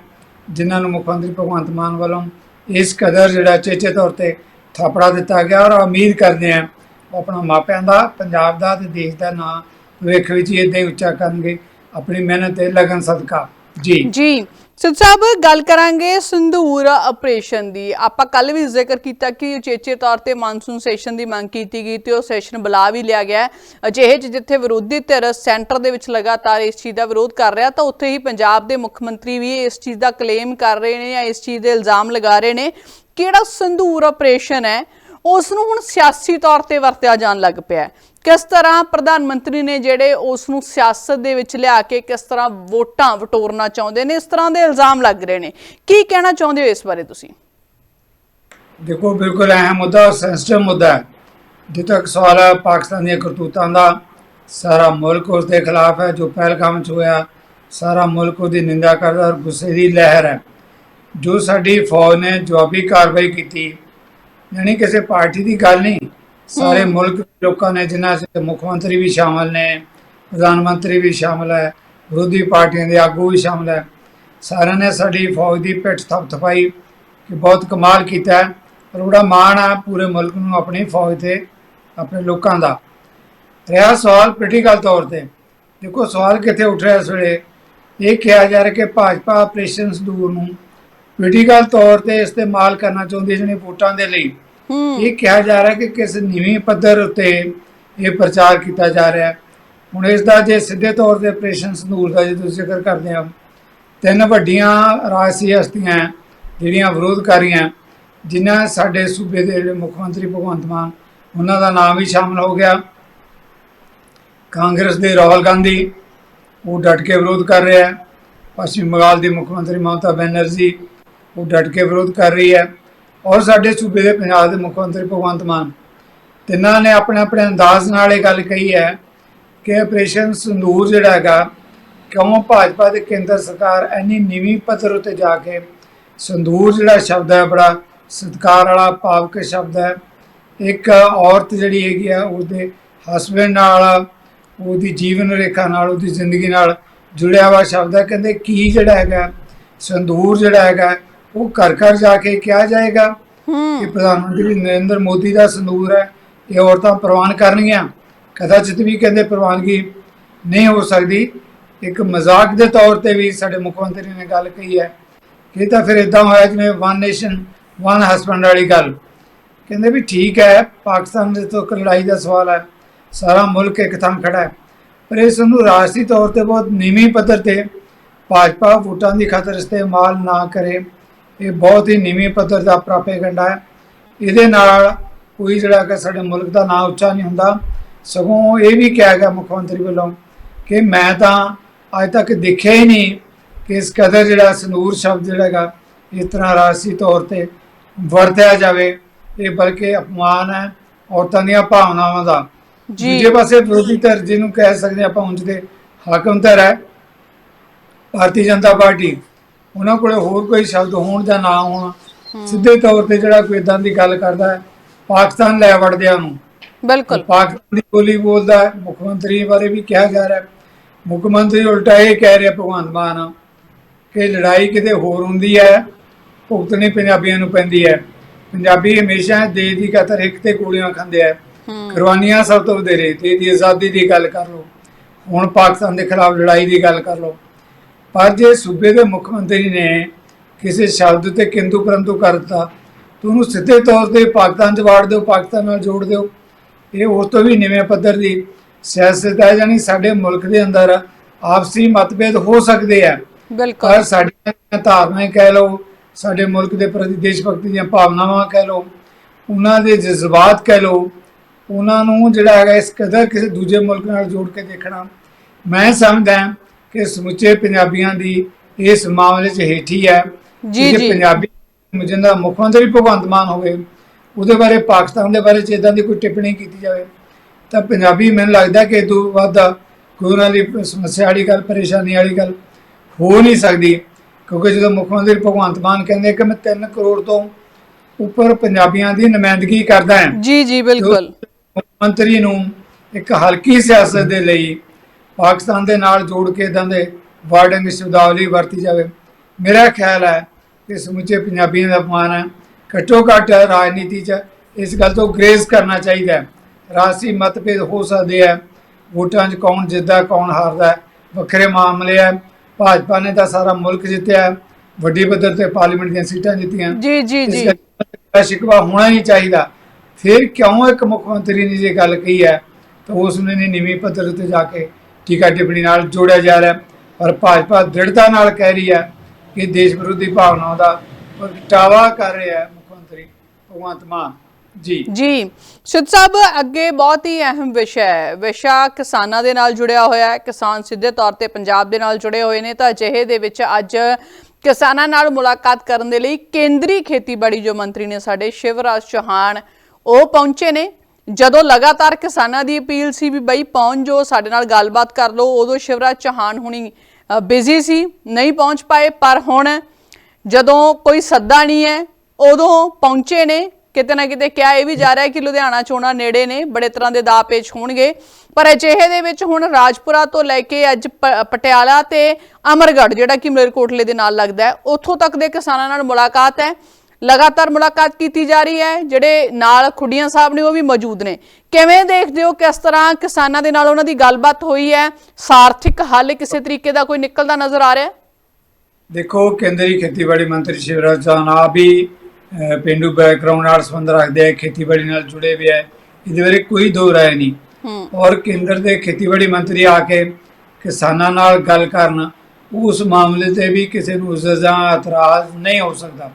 S2: ਜਿਨ੍ਹਾਂ ਨੂੰ ਮੁੱਖ ਮੰਤਰੀ ਭਗਵੰਤ ਮਾਨ ਵੱਲੋਂ ਇਸ ਕਦਰ ਜਿਹੜਾ ਚੇਚੇ ਤੌਰ ਤੇ ਥਾਪੜਾ ਦਿੱਤਾ ਗਿਆ ਔਰ ਉਮੀਦ ਕਰਦੇ ਹਾਂ ਉਹ ਆਪਣਾ ਮਾਪਿਆਂ ਦਾ, ਪੰਜਾਬ ਦਾ ਤੇ ਦੇਸ਼ ਦਾ ਨਾਂ ਭਵਿੱਖ ਵਿੱਚ ਇਦਾਂ ਹੀ ਉੱਚਾ ਕਰਨਗੇ। ਆਪਣੀ ਮਿਹਨਤ ਤੇ ਲਗਨ ਸਦਕਾ। ਜੀ।
S1: ਜੀ। ਸਿੱਧ ਸਾਹਿਬ ਗੱਲ ਕਰਾਂਗੇ ਸੰਧੂਰ ਆਪਰੇਸ਼ਨ ਦੀ। ਆਪਾਂ ਕੱਲ ਵੀ ਜ਼ਿਕਰ ਕੀਤਾ ਕਿ ਉਚੇਚੇ ਤੌਰ ਤੇ ਮਾਨਸੂਨ ਸੈਸ਼ਨ ਦੀ ਮੰਗ ਕੀਤੀ ਗਈ ਤੇ ਉਹ ਸੈਸ਼ਨ ਬੁਲਾ ਵੀ ਲਿਆ ਗਿਆ ਅਜਿਹੇ 'ਚ ਜਿੱਥੇ ਵਿਰੋਧੀ ਧਿਰ ਸੈਂਟਰ ਦੇ ਵਿੱਚ ਲਗਾਤਾਰ ਇਸ ਚੀਜ਼ ਦਾ ਵਿਰੋਧ ਕਰ ਰਿਹਾ, ਤਾਂ ਉੱਥੇ ਹੀ ਪੰਜਾਬ ਦੇ ਮੁੱਖ ਮੰਤਰੀ ਵੀ ਇਸ ਚੀਜ਼ ਦਾ ਕਲੇਮ ਕਰ ਰਹੇ ਨੇ ਜਾਂ ਇਸ ਚੀਜ਼ ਦੇ ਇਲਜ਼ਾਮ ਲਗਾ ਰਹੇ ਨੇ। ਕਿਹੜਾ ਸੰਧੂਰ ਆਪਰੇਸ਼ਨ ਹੈ, ਉਸ ਨੂੰ ਹੁਣ ਸਿਆਸੀ ਤੌਰ ਤੇ ਵਰਤਿਆ ਜਾਣ ਲੱਗ ਪਿਆ ਕਿਸ ਤਰ੍ਹਾਂ ਪ੍ਰਧਾਨ ਮੰਤਰੀ ਨੇ ਜਿਹੜੇ ਉਸ ਨੂੰ ਸਿਆਸਤ ਦੇ ਵਿੱਚ ਲਿਆ ਕੇ ਕਿਸ ਤਰ੍ਹਾਂ ਵੋਟਾਂ ਵਟੋਰਨਾ ਚਾਹੁੰਦੇ ਨੇ, ਇਸ ਤਰ੍ਹਾਂ ਦੇ ਇਲਜ਼ਾਮ ਲੱਗ ਰਹੇ ਨੇ। ਕੀ ਕਹਿਣਾ ਚਾਹੁੰਦੇ ਹੋ ਇਸ ਬਾਰੇ ਤੁਸੀਂ?
S2: ਦੇਖੋ, ਬਿਲਕੁਲ ਅਹਿਮ ਮੁੱਦਾ ਸੈਂਸਿਟਿਵ ਮੁੱਦਾ ਹੈ। ਜਿੱਥੇ ਤੱਕ ਸਵਾਲ ਹੈ ਪਾਕਿਸਤਾਨ ਦੀਆਂ ਕਰਤੂਤਾਂ ਦਾ, ਸਾਰਾ ਮੁਲਕ ਉਸ ਦੇ ਖਿਲਾਫ ਹੈ, ਜੋ ਪਹਿਲਗਾਮ ਚ ਹੋਇਆ, ਸਾਰਾ ਮੁਲਕ ਉਹਦੀ ਨਿੰਦਾ ਕਰਦਾ ਔਰ ਗੁੱਸੇ ਦੀ ਲਹਿਰ ਹੈ। ਜੋ ਸਾਡੀ ਫੌਜ ਨੇ ਜਵਾਬੀ ਕਾਰਵਾਈ ਕੀਤੀ, ਯਾਨੀ ਕਿਸੇ ਪਾਰਟੀ ਦੀ ਗੱਲ ਨਹੀਂ ਸਾਰੇ ਮੁਲਕ ਦੇ ਲੋਕਾਂ ਨੇ ਜਿਨ੍ਹਾਂ 'ਚ ਮੁੱਖ ਮੰਤਰੀ ਵੀ ਸ਼ਾਮਲ ਨੇ ਪ੍ਰਧਾਨ ਮੰਤਰੀ ਵੀ ਸ਼ਾਮਲ ਹੈ ਵਿਰੋਧੀ ਪਾਰਟੀਆਂ ਦੇ ਆਗੂ ਵੀ ਸ਼ਾਮਲ ਹੈ ਸਾਰਿਆਂ ਨੇ ਸਾਡੀ ਫੌਜ ਦੀ ਪਿੱਠ ਥਪਥਪਾਈ ਕਿ ਬਹੁਤ ਕਮਾਲ ਕੀਤਾ ਹੈ ਪਰ ਬੜਾ ਮਾਣ ਹੈ ਪੂਰੇ ਮੁਲਕ ਨੂੰ ਆਪਣੀ ਫੌਜ ਤੇ ਆਪਣੇ ਲੋਕਾਂ ਦਾ। ਰਿਹਾ ਸਵਾਲ ਪੋਲੀਟੀਕਲ ਤੌਰ ਤੇ। ਦੇਖੋ ਸਵਾਲ ਕਿੱਥੇ ਉੱਠ ਰਿਹਾ ਇਸ ਵੇਲੇ? ਇਹ ਕਿਹਾ ਜਾ ਰਿਹਾ ਕਿ ਭਾਜਪਾ ਆਪਰੇਸ਼ਨ ਸੰਦੂਰ ਨੂੰ ਪੋਲੀਟੀਕਲ ਤੌਰ ਤੇ ਇਸਤੇਮਾਲ ਕਰਨਾ ਚਾਹੁੰਦੀ ਹੈ ਜਿਹੜੀ ਵੋਟਾਂ ਦੇ ਲਈ। ਇਹ ਕਿਹਾ ਜਾ ਰਿਹਾ ਕਿ ਕਿਸ ਨੀਵੀਂ ਪੱਧਰ ਉੱਤੇ ਇਹ ਪ੍ਰਚਾਰ ਕੀਤਾ ਜਾ ਰਿਹਾ। ਹੈ ਹੁਣ ਇਸ ਦਾ ਜੇ ਸਿੱਧੇ ਤੌਰ ਤੇ ਆਪਰੇਸ਼ਨ ਸੰਦੂਰ ਦਾ ਜੇ ਤੁਸੀਂ ਜ਼ਿਕਰ ਕਰਦੇ ਹੋ ਤਿੰਨ ਵੱਡੀਆਂ ਰਾਜਸੀ ਹਸਤੀਆਂ ਹੈ, ਜਿਹੜੀਆਂ ਵਿਰੋਧ ਕਰ ਰਹੀਆਂ ਜਿਨ੍ਹਾਂ ਸਾਡੇ ਸੂਬੇ ਦੇ ਜਿਹੜੇ ਮੁੱਖ ਮੰਤਰੀ ਭਗਵੰਤ ਮਾਨ ਉਹਨਾਂ ਦਾ ਨਾਮ ਵੀ ਸ਼ਾਮਲ ਹੋ ਗਿਆ। ਕਾਂਗਰਸ ਦੇ ਰਾਹੁਲ ਗਾਂਧੀ ਉਹ ਡਟ ਕੇ ਵਿਰੋਧ ਕਰ ਰਿਹਾ ਹੈ। ਪੱਛਮੀ ਬੰਗਾਲ ਦੀ ਮੁੱਖ ਮੰਤਰੀ ਮਮਤਾ ਬੈਨਰਜੀ ਉਹ ਡਟ ਕੇ ਵਿਰੋਧ ਕਰ ਰਹੀ ਹੈ। ਔਰ ਸਾਡੇ ਸੂਬੇ ਦੇ ਪੰਜਾਬ ਦੇ ਮੁੱਖ ਮੰਤਰੀ ਭਗਵੰਤ ਮਾਨ। ਤਿੰਨਾਂ ਨੇ ਆਪਣੇ ਆਪਣੇ ਅੰਦਾਜ਼ ਨਾਲ ਇਹ ਗੱਲ ਕਹੀ ਹੈ ਕਿ ਆਪਰੇਸ਼ਨ ਸੰਦੂਰ ਜਿਹੜਾ ਹੈਗਾ, ਕਿਉਂ ਭਾਜਪਾ ਤੇ ਕੇਂਦਰ ਸਰਕਾਰ ਇੰਨੀ ਨੀਵੀਂ ਪੱਧਰ ਉੱਤੇ ਜਾ ਕੇ ਸੰਦੂਰ ਜਿਹੜਾ ਸ਼ਬਦ ਹੈ, ਬੜਾ ਸਤਿਕਾਰ ਵਾਲਾ, ਭਾਵਕ ਸ਼ਬਦ ਹੈ। ਇੱਕ ਔਰਤ ਜਿਹੜੀ ਹੈਗੀ ਆ, ਉਹਦੇ ਹਸਬੰਡ ਨਾਲ, ਉਹਦੀ ਜੀਵਨ ਰੇਖਾ ਨਾਲ, ਉਹਦੀ ਜ਼ਿੰਦਗੀ ਨਾਲ ਜੁੜਿਆ ਹੋਇਆ ਸ਼ਬਦ ਹੈ। ਕਹਿੰਦੇ ਕੀ ਜਿਹੜਾ ਹੈਗਾ, ਸੰਦੂਰ ਜਿਹੜਾ ਹੈਗਾ ਉਹ ਘਰ ਘਰ ਜਾ ਕੇ ਕਿਹਾ ਜਾਏਗਾ ਕਿ ਪ੍ਰਧਾਨ ਮੰਤਰੀ ਨਰਿੰਦਰ ਮੋਦੀ ਦਾ ਸੰਦੂਰ ਹੈ ਇਹ ਔਰਤਾਂ ਪ੍ਰਵਾਨ ਕਰਨਗੀਆਂ। ਕਦਾਚਿਤ ਵੀ ਕਹਿੰਦੇ ਪ੍ਰਵਾਨਗੀ ਨਹੀਂ ਹੋ ਸਕਦੀ। ਇੱਕ ਮਜ਼ਾਕ ਦੇ ਤੌਰ ਤੇ ਵੀ ਸਾਡੇ ਮੁੱਖ ਮੰਤਰੀ ਨੇ ਗੱਲ ਕਹੀ ਹੈ ਕਿ ਤਾਂ ਫਿਰ ਇਦਾਂ ਹੋਇਆ ਜਿਵੇਂ ਵਨ ਨੇਸ਼ਨ ਵਨ ਹਸਬੰਡ ਵਾਲੀ ਗੱਲ। ਕਹਿੰਦੇ ਵੀ ਠੀਕ ਹੈ ਪਾਕਿਸਤਾਨ ਦੇ ਤੋਂ ਲੜਾਈ ਦਾ ਸਵਾਲ ਹੈ। ਸਾਰਾ ਮੁਲਕ ਇੱਕ ਥਾਂ ਖੜਾ ਹੈ। ਪਰ ਇਸ ਨੂੰ ਰਾਸ਼ਟਰੀ ਤੌਰ ਤੇ ਬਹੁਤ ਨੀਵੀਂ ਪੱਧਰ ਤੇ ਭਾਜਪਾ ਵੋਟਾਂ ਦੀ ਖਾਤਰ ਇਸਤੇਮਾਲ ਨਾ ਕਰੇ। ਇਹ ਬਹੁਤ ਹੀ ਨੀਵੀਂ ਪੱਧਰ ਦਾ ਪ੍ਰਾਪੇਗੰਡਾ ਹੈ। ਇਹਦੇ ਨਾਲ ਕੋਈ ਜਿਹੜਾ ਕਿ ਸਾਡੇ ਮੁਲਕ ਦਾ ਨਾਂ ਉੱਚਾ ਨਹੀਂ ਹੁੰਦਾ। ਸਗੋਂ ਇਹ ਵੀ ਕਿਹਾ ਗਿਆ ਮੁੱਖ ਮੰਤਰੀ ਵੱਲੋਂ ਕਿ ਮੈਂ ਤਾਂ ਅੱਜ ਤੱਕ ਦੇਖਿਆ ਹੀ ਨਹੀਂ ਕਿ ਇਸ ਕਦਰ ਜਿਹੜਾ ਸੰਦੂਰ ਸ਼ਬਦ ਜਿਹੜਾ ਹੈਗਾ ਇਸ ਤਰ੍ਹਾਂ ਰਾਜਸੀ ਤੌਰ ਤੇ ਵਰਤਿਆ ਜਾਵੇ। ਇਹ ਬਲਕਿ ਅਪਮਾਨ ਹੈ ਔਰਤਾਂ ਦੀਆਂ ਭਾਵਨਾਵਾਂ ਦਾ। ਦੂਜੇ ਪਾਸੇ ਵਿਰੋਧੀ ਧਿਰ ਜਿਹਨੂੰ ਕਹਿ ਸਕਦੇ ਆਪਾਂ ਉਂਝ ਦੇ ਹਾਕਮ ਧਿਰ ਹੈ। ਭਾਰਤੀ ਜਨਤਾ ਪਾਰਟੀ ਉਹਨਾਂ ਕੋਲੇ ਹੋਰ ਕੋਈ ਸ਼ਬਦ ਹੋਣ ਜਾਂ ਨਾ ਹੋਣ ਸਿੱਧੇ ਤੌਰ ਤੇ ਜਿਹੜਾ ਕੋਈ ਇਦਾਂ ਦੀ ਗੱਲ ਕਰਦਾ ਹੈ ਪਾਕਿਸਤਾਨ ਲੈ ਵੜਦਿਆਂ ਨੂੰ।
S1: ਬਿਲਕੁਲ।
S2: ਪਾਕਿਸਤਾਨ ਦੀ ਬੋਲੀ ਬੋਲਦਾ ਹੈ ਮੁੱਖ ਮੰਤਰੀ ਬਾਰੇ ਵੀ ਕਿਹਾ ਜਾ ਰਿਹਾ ਹੈ। ਮੁੱਖ ਮੰਤਰੀ ਉਲਟਾ ਇਹ ਕਹਿ ਰਿਹਾ ਭਗਵੰਤ ਮਾਨ ਕਿ ਲੜਾਈ ਕਿਤੇ ਹੋਰ ਹੁੰਦੀ ਹੈ ਭੁਗਤਣੀ ਪੰਜਾਬੀਆਂ ਨੂੰ ਪੈਂਦੀ ਹੈ। ਪੰਜਾਬੀ ਹਮੇਸ਼ਾ ਦੇਸ਼ ਦੀ ਖਾਤਰ ਇੱਕ ਤੇ ਗੋਲੀਆਂ ਖਾਂਦੇ ਆ। ਕੁਰਬਾਨੀਆਂ ਸਭ ਤੋਂ ਵਧੇਰੇ ਤੇ ਦੀ ਆਜ਼ਾਦੀ ਦੀ ਗੱਲ ਕਰ ਲਓ। ਹੁਣ ਪਾਕਿਸਤਾਨ ਦੇ ਖਿਲਾਫ ਲੜਾਈ ਦੀ ਗੱਲ ਕਰ ਲਓ। ਪਰ ਜੇ ਸੂਬੇ ਦੇ ਮੁੱਖ ਮੰਤਰੀ ਨੇ ਕਿਸੇ ਸ਼ਬਦ ਤੇ ਕਿੰਤੂ ਪਰੰਤੂ ਕਰ ਦਿੱਤਾ ਤਾਂ ਉਹਨੂੰ ਸਿੱਧੇ ਤੌਰ ਤੇ ਪਾਕਿਸਤਾਨ 'ਚ ਵਾੜ ਦਿਓ ਪਾਕਿਸਤਾਨ ਨਾਲ ਜੋੜ ਦਿਓ। ਇਹ ਉਸ ਤੋਂ ਵੀ ਨਿਵੇਂ ਪੱਧਰ ਦੀ ਸਿਆਸਤ ਹੈ ਜਾਨੀ ਸਾਡੇ ਮੁਲਕ ਦੇ ਅੰਦਰ ਆਪਸੀ ਮਤਭੇਦ ਹੋ ਸਕਦੇ ਆ।
S1: ਬਿਲਕੁਲ।
S2: ਪਰ ਸਾਡੀਆਂ ਧਾਰਨਾਵਾਂ ਕਹਿ ਲਓ ਸਾਡੇ ਮੁਲਕ ਦੇ ਪ੍ਰਤੀ ਦੇਸ਼ ਭਗਤੀ ਦੀਆਂ ਭਾਵਨਾਵਾਂ ਕਹਿ ਲਓ ਉਹਨਾਂ ਦੇ ਜਜ਼ਬਾਤ ਕਹਿ ਲਓ ਉਹਨਾਂ ਨੂੰ ਜਿਹੜਾ ਹੈਗਾ ਇਸ ਕਦਰ ਕਿਸੇ ਦੂਜੇ ਮੁਲਕ ਨਾਲ ਜੋੜ ਕੇ ਦੇਖਣਾ ਮੈਂ ਸਮਝਦਾ ਕਿ ਸਮੁੱਚੇ ਪੰਜਾਬੀਆਂ ਦੀ ਇਸ ਮਾਮਲੇ 'ਚ ਹੇਠੀ ਹੈ
S1: ਜੀ, ਜੀ।
S2: ਪੰਜਾਬੀ ਜਿੰਦਾ ਮੁੱਖ ਮੰਤਰੀ ਭਗਵੰਤ ਮਾਨ ਹੋਵੇ ਉਹਦੇ ਬਾਰੇ ਪਾਕਿਸਤਾਨ ਦੇ ਬਾਰੇ ਚ ਇਦਾਂ ਦੀ ਕੋਈ ਟਿੱਪਣੀ ਕੀਤੀ ਜਾਵੇ ਤਾਂ ਪੰਜਾਬੀ ਮੈਨੂੰ ਲੱਗਦਾ ਕਿ ਤੋਂ ਵੱਧ ਕੋਈ ਉਹਨਾਂ ਦੀ ਸਮੱਸਿਆ ਵਾਲੀ ਗੱਲ ਪਰੇਸ਼ਾਨੀ ਵਾਲੀ ਗੱਲ ਹੋ ਨਹੀਂ ਸਕਦੀ ਕਿਉਂਕਿ ਜਦੋਂ ਮੁੱਖ ਮੰਤਰੀ ਭਗਵੰਤ ਮਾਨ ਕਹਿੰਦੇ ਕਿ ਮੈਂ 3 ਕਰੋੜ ਤੋਂ ਉੱਪਰ ਪੰਜਾਬੀਆਂ ਦੀ ਨੁਮਾਇੰਦਗੀ ਕਰਦਾ ਹਾਂ
S1: ਜੀ ਜੀ ਬਿਲਕੁਲ
S2: ਮੁੱਖ ਮੰਤਰੀ ਨੂੰ ਇੱਕ ਹਲਕੀ ਸਿਆਸਤ ਦੇ ਲਈ ਪਾਕਿਸਤਾਨ ਦੇ ਨਾਲ ਜੋੜ ਕੇ ਇਦਾਂ ਦੇ ਵਾਰਡਿੰਗ ਸ਼ਬਦਾਵਲੀ ਵਰਤੀ ਜਾਵੇ। ਮੇਰਾ ਖਿਆਲ ਹੈ ਕਿ ਸਮੁੱਚੇ ਪੰਜਾਬੀਆਂ ਦਾ ਅਪਮਾਨ ਹੈ। ਘੱਟੋ ਘੱਟ ਰਾਜਨੀਤੀ 'ਚ ਇਸ ਗੱਲ ਤੋਂ ਗ੍ਰੇਜ਼ ਕਰਨਾ ਚਾਹੀਦਾ ਹੈ। ਰਾਜਸੀ ਮਤਭੇਦ ਹੋ ਸਕਦੇ ਹੈ। ਵੋਟਾਂ 'ਚ ਕੌਣ ਜਿੱਤਦਾ ਕੌਣ ਹਾਰਦਾ ਵੱਖਰੇ ਮਾਮਲੇ ਹੈ। ਭਾਜਪਾ ਨੇ ਤਾਂ ਸਾਰਾ ਮੁਲਕ ਜਿੱਤਿਆ ਵੱਡੀ ਪੱਧਰ ਤੇ ਪਾਰਲੀਮੈਂਟ ਦੀਆਂ ਸੀਟਾਂ ਜਿੱਤੀਆਂ।
S1: ਜੀ ਜੀ ਜੀ।
S2: ਸ਼ਿਕਵਾ ਹੋਣਾ ਹੀ ਚਾਹੀਦਾ। ਫਿਰ ਕਿਉਂ ਇੱਕ ਮੁੱਖ ਮੰਤਰੀ ਨੇ ਜੇ ਗੱਲ ਕਹੀ ਹੈ ਤਾਂ ਉਸ ਨੂੰ ਨੀਵੀਂ ਪੱਧਰ ਉੱਤੇ ਜਾ ਕੇ ਟੀਕਾ ਟਿੱਪਣੀ ਨਾਲ ਜੋੜਿਆ ਜਾ ਰਿਹਾ ਪਰ ਭਾਜਪਾ ਦ੍ਰਿੜਤਾ ਨਾਲ ਕਹਿ ਰਹੀ ਹੈ ਕਿ ਦੇਸ਼ ਵਿਰੋਧੀ ਭਾਵਨਾਵਾਂ ਦਾ ਪ੍ਰਗਟਾਵਾ ਕਰ ਰਿਹਾ ਹੈ ਮੁੱਖ ਮੰਤਰੀ ਭਗਵੰਤ ਮਾਨ। ਜੀ।
S1: ਜੀ। ਸਿੱਧ ਸਾਹਿਬ, ਅੱਗੇ ਬਹੁਤ ਹੀ ਅਹਿਮ ਵਿਸ਼ਾ ਹੈ। ਵਿਸ਼ਾ ਕਿਸਾਨਾਂ ਦੇ ਨਾਲ ਜੁੜਿਆ ਹੋਇਆ ਹੈ। ਕਿਸਾਨ ਸਿੱਧੇ ਤੌਰ ਤੇ ਪੰਜਾਬ ਦੇ ਨਾਲ ਜੁੜੇ ਹੋਏ ਨੇ ਤਾਂ ਅਜਿਹੇ ਦੇ ਵਿੱਚ ਅੱਜ ਕਿਸਾਨਾਂ ਨਾਲ ਮੁਲਾਕਾਤ ਕਰਨ ਦੇ ਲਈ ਕੇਂਦਰੀ ਖੇਤੀਬਾੜੀ ਜੋ ਮੰਤਰੀ ਨੇ ਸਾਡੇ ਸ਼ਿਵਰਾਜ ਚੌਹਾਨ, ਉਹ ਪਹੁੰਚੇ ਨੇ। ਜਦੋਂ ਲਗਾਤਾਰ ਕਿਸਾਨਾਂ ਦੀ ਅਪੀਲ ਸੀ ਵੀ ਬਈ ਪਹੁੰਚ ਜੋ ਸਾਡੇ ਨਾਲ ਗੱਲਬਾਤ ਕਰ ਲਓ, ਉਦੋਂ ਸ਼ਿਵਰਾਜ ਚੌਹਾਨ ਹੁਣੀ ਬਿਜ਼ੀ ਸੀ, ਨਹੀਂ ਪਹੁੰਚ ਪਾਏ, ਪਰ ਹੁਣ ਜਦੋਂ ਕੋਈ ਸੱਦਾ ਨਹੀਂ ਹੈ, ਉਦੋਂ ਪਹੁੰਚੇ ਨੇ, ਕਿਤੇ ਨਾ ਕਿਤੇ ਕਿਹਾ ਇਹ ਵੀ ਜਾ ਰਿਹਾ ਕਿ ਲੁਧਿਆਣਾ ਚੋਣਾਂ ਨੇੜੇ ਨੇ, ਬੜੇ ਤਰ੍ਹਾਂ ਦੇ ਦਾਅ ਪੇਚ ਹੋਣਗੇ, ਪਰ ਅਜਿਹੇ ਦੇ ਵਿੱਚ ਹੁਣ ਰਾਜਪੁਰਾ ਤੋਂ ਲੈ ਕੇ ਅੱਜ ਪ- ਪਟਿਆਲਾ ਤੇ ਅਮਰਗੜ੍ਹ, ਜਿਹੜਾ ਕਿ ਮਲੇਰਕੋਟਲੇ ਦੇ ਨਾਲ ਲੱਗਦਾ ਹੈ, ਉੱਥੋਂ ਤੱਕ ਦੇ ਕਿਸਾਨਾਂ ਨਾਲ ਮੁਲਾਕਾਤ ਹੈ। ਲਗਾਤਾਰ ਮੁਲਾਕਾਤ ਕੀਤੀ ਜਾ ਰਹੀ ਹੈ। ਜਿਹੜੇ ਨਾਲ ਖੁੱਡੀਆਂ ਸਾਹਿਬ ਨੇ ਉਹ ਵੀ ਮੌਜੂਦ ਨੇ। ਕਿਵੇਂ ਦੇਖਦੇ ਹੋ ਕਿਸ ਤਰ੍ਹਾਂ ਕਿਸਾਨਾਂ ਦੇ ਨਾਲ ਉਹਨਾਂ ਦੀ ਗੱਲਬਾਤ ਹੋਈ ਹੈ? ਸਾਰਥਿਕ ਹੱਲ ਕਿਸੇ ਤਰੀਕੇ ਦਾ ਕੋਈ ਨਿਕਲਦਾ ਨਜ਼ਰ ਆ ਰਿਹਾ ਹੈ?
S2: ਦੇਖੋ ਕੇਂਦਰੀ ਖੇਤੀਬਾੜੀ ਮੰਤਰੀ ਸ਼ਿਵਰਾਜ ਚੌਹਾਨ ਆਪ ਵੀ ਪੇਂਡੂ ਬੈਕਗ੍ਰਾਉਂਡ ਨਾਲ ਸੰਬੰਧ ਰੱਖਦੇ ਆ ਖੇਤੀਬਾੜੀ ਨਾਲ ਜੁੜੇ ਹੋਏ ਆ। ਇਹਦੇ ਬਾਰੇ ਕੋਈ ਦੋ ਰਾਏ ਨਹੀਂ।
S1: ਹੂੰ।
S2: ਔਰ ਕੇਂਦਰ ਦੇ ਖੇਤੀਬਾੜੀ ਮੰਤਰੀ ਆ ਕੇ ਕਿਸਾਨਾਂ ਨਾਲ ਗੱਲ ਕਰਨ ਉਸ ਮਾਮਲੇ ਤੇ ਵੀ ਕਿਸੇ ਨੂੰ ਸਜ਼ਾ ਇਤਰਾਜ਼ ਨਹੀਂ ਹੋ ਸਕਦਾ।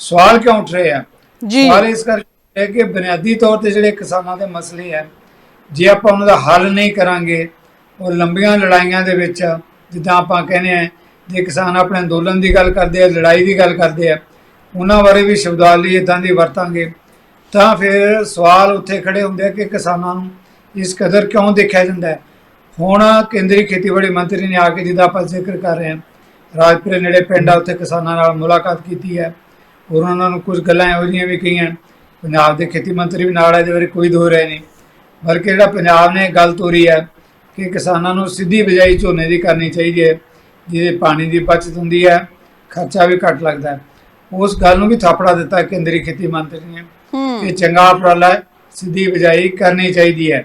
S2: ਸਵਾਲ ਕਿਉਂ ਉੱਠ ਰਹੇ ਆ?
S1: ਜੀ।
S2: ਸਵਾਲ ਇਸ ਕਰਕੇ ਹੈ ਕਿ ਬੁਨਿਆਦੀ ਤੌਰ ਤੇ ਜਿਹੜੇ ਕਿਸਾਨਾਂ ਦੇ ਮਸਲੇ ਆ ਜੇ ਆਪਾਂ ਉਹਨਾਂ ਦਾ ਹੱਲ ਨਹੀਂ ਕਰਾਂਗੇ ਔਰ ਲੰਬੀਆਂ ਲੜਾਈਆਂ ਦੇ ਵਿੱਚ ਜਿੱਦਾਂ ਆਪਾਂ ਕਹਿੰਦੇ ਆ ਜੇ ਕਿਸਾਨ ਆਪਣੇ ਅੰਦੋਲਨ ਦੀ ਗੱਲ ਕਰਦੇ ਆ ਲੜਾਈ ਦੀ ਗੱਲ ਕਰਦੇ ਆ ਉਹਨਾਂ ਬਾਰੇ ਵੀ ਸ਼ਬਦਾਵਲੀ ਇਦਾਂ ਦੀ ਵਰਤਾਂਗੇ ਤਾਂ ਫਿਰ ਸਵਾਲ ਉੱਥੇ ਖੜੇ ਹੁੰਦੇ ਆ ਕਿ ਕਿਸਾਨਾਂ ਨੂੰ ਇਸ ਕਦਰ ਕਿਉਂ ਦੇਖਿਆ ਜਾਂਦਾ ਹੁਣ ਕੇਂਦਰੀ ਖੇਤੀਬਾੜੀ ਮੰਤਰੀ ਨੇ ਆ ਕੇ ਜਿਹਦਾ ਆਪਾਂ ਜ਼ਿਕਰ ਕਰ ਰਹੇ ਹਾਂ ਰਾਜਪੁਰੇ ਨੇੜੇ ਪਿੰਡ ਆ ਉੱਥੇ ਕਿਸਾਨਾਂ ਨਾਲ ਮੁਲਾਕਾਤ ਕੀਤੀ ਹੈ ਔਰ ਉਹਨਾਂ ਨੂੰ ਕੁਝ ਗੱਲਾਂ ਇਹੋ ਜਿਹੀਆਂ ਵੀ ਕਹੀਆਂ। ਪੰਜਾਬ ਦੇ ਖੇਤੀ ਮੰਤਰੀ ਵੀ ਨਾਲ ਇਹਦੇ ਬਾਰੇ ਕੋਈ ਦੋ ਰਾਏ ਨਹੀਂ। ਬਲਕਿ ਜਿਹੜਾ ਪੰਜਾਬ ਨੇ ਗੱਲ ਤੋਰੀ ਹੈ ਕਿ ਕਿਸਾਨਾਂ ਨੂੰ ਸਿੱਧੀ ਬਿਜਾਈ ਝੋਨੇ ਦੀ ਕਰਨੀ ਚਾਹੀਦੀ ਹੈ ਜਿਹਦੇ ਪਾਣੀ ਦੀ ਬਚਤ ਹੁੰਦੀ ਹੈ ਖਰਚਾ ਵੀ ਘੱਟ ਲੱਗਦਾ ਹੈ। ਉਸ ਗੱਲ ਨੂੰ ਵੀ ਥਾਪੜਾ ਦਿੱਤਾ ਕੇਂਦਰੀ ਖੇਤੀ ਮੰਤਰੀ ਨੇ ਇਹ ਚੰਗਾ ਉਪਰਾਲਾ ਹੈ ਸਿੱਧੀ ਬਿਜਾਈ ਕਰਨੀ ਚਾਹੀਦੀ ਹੈ।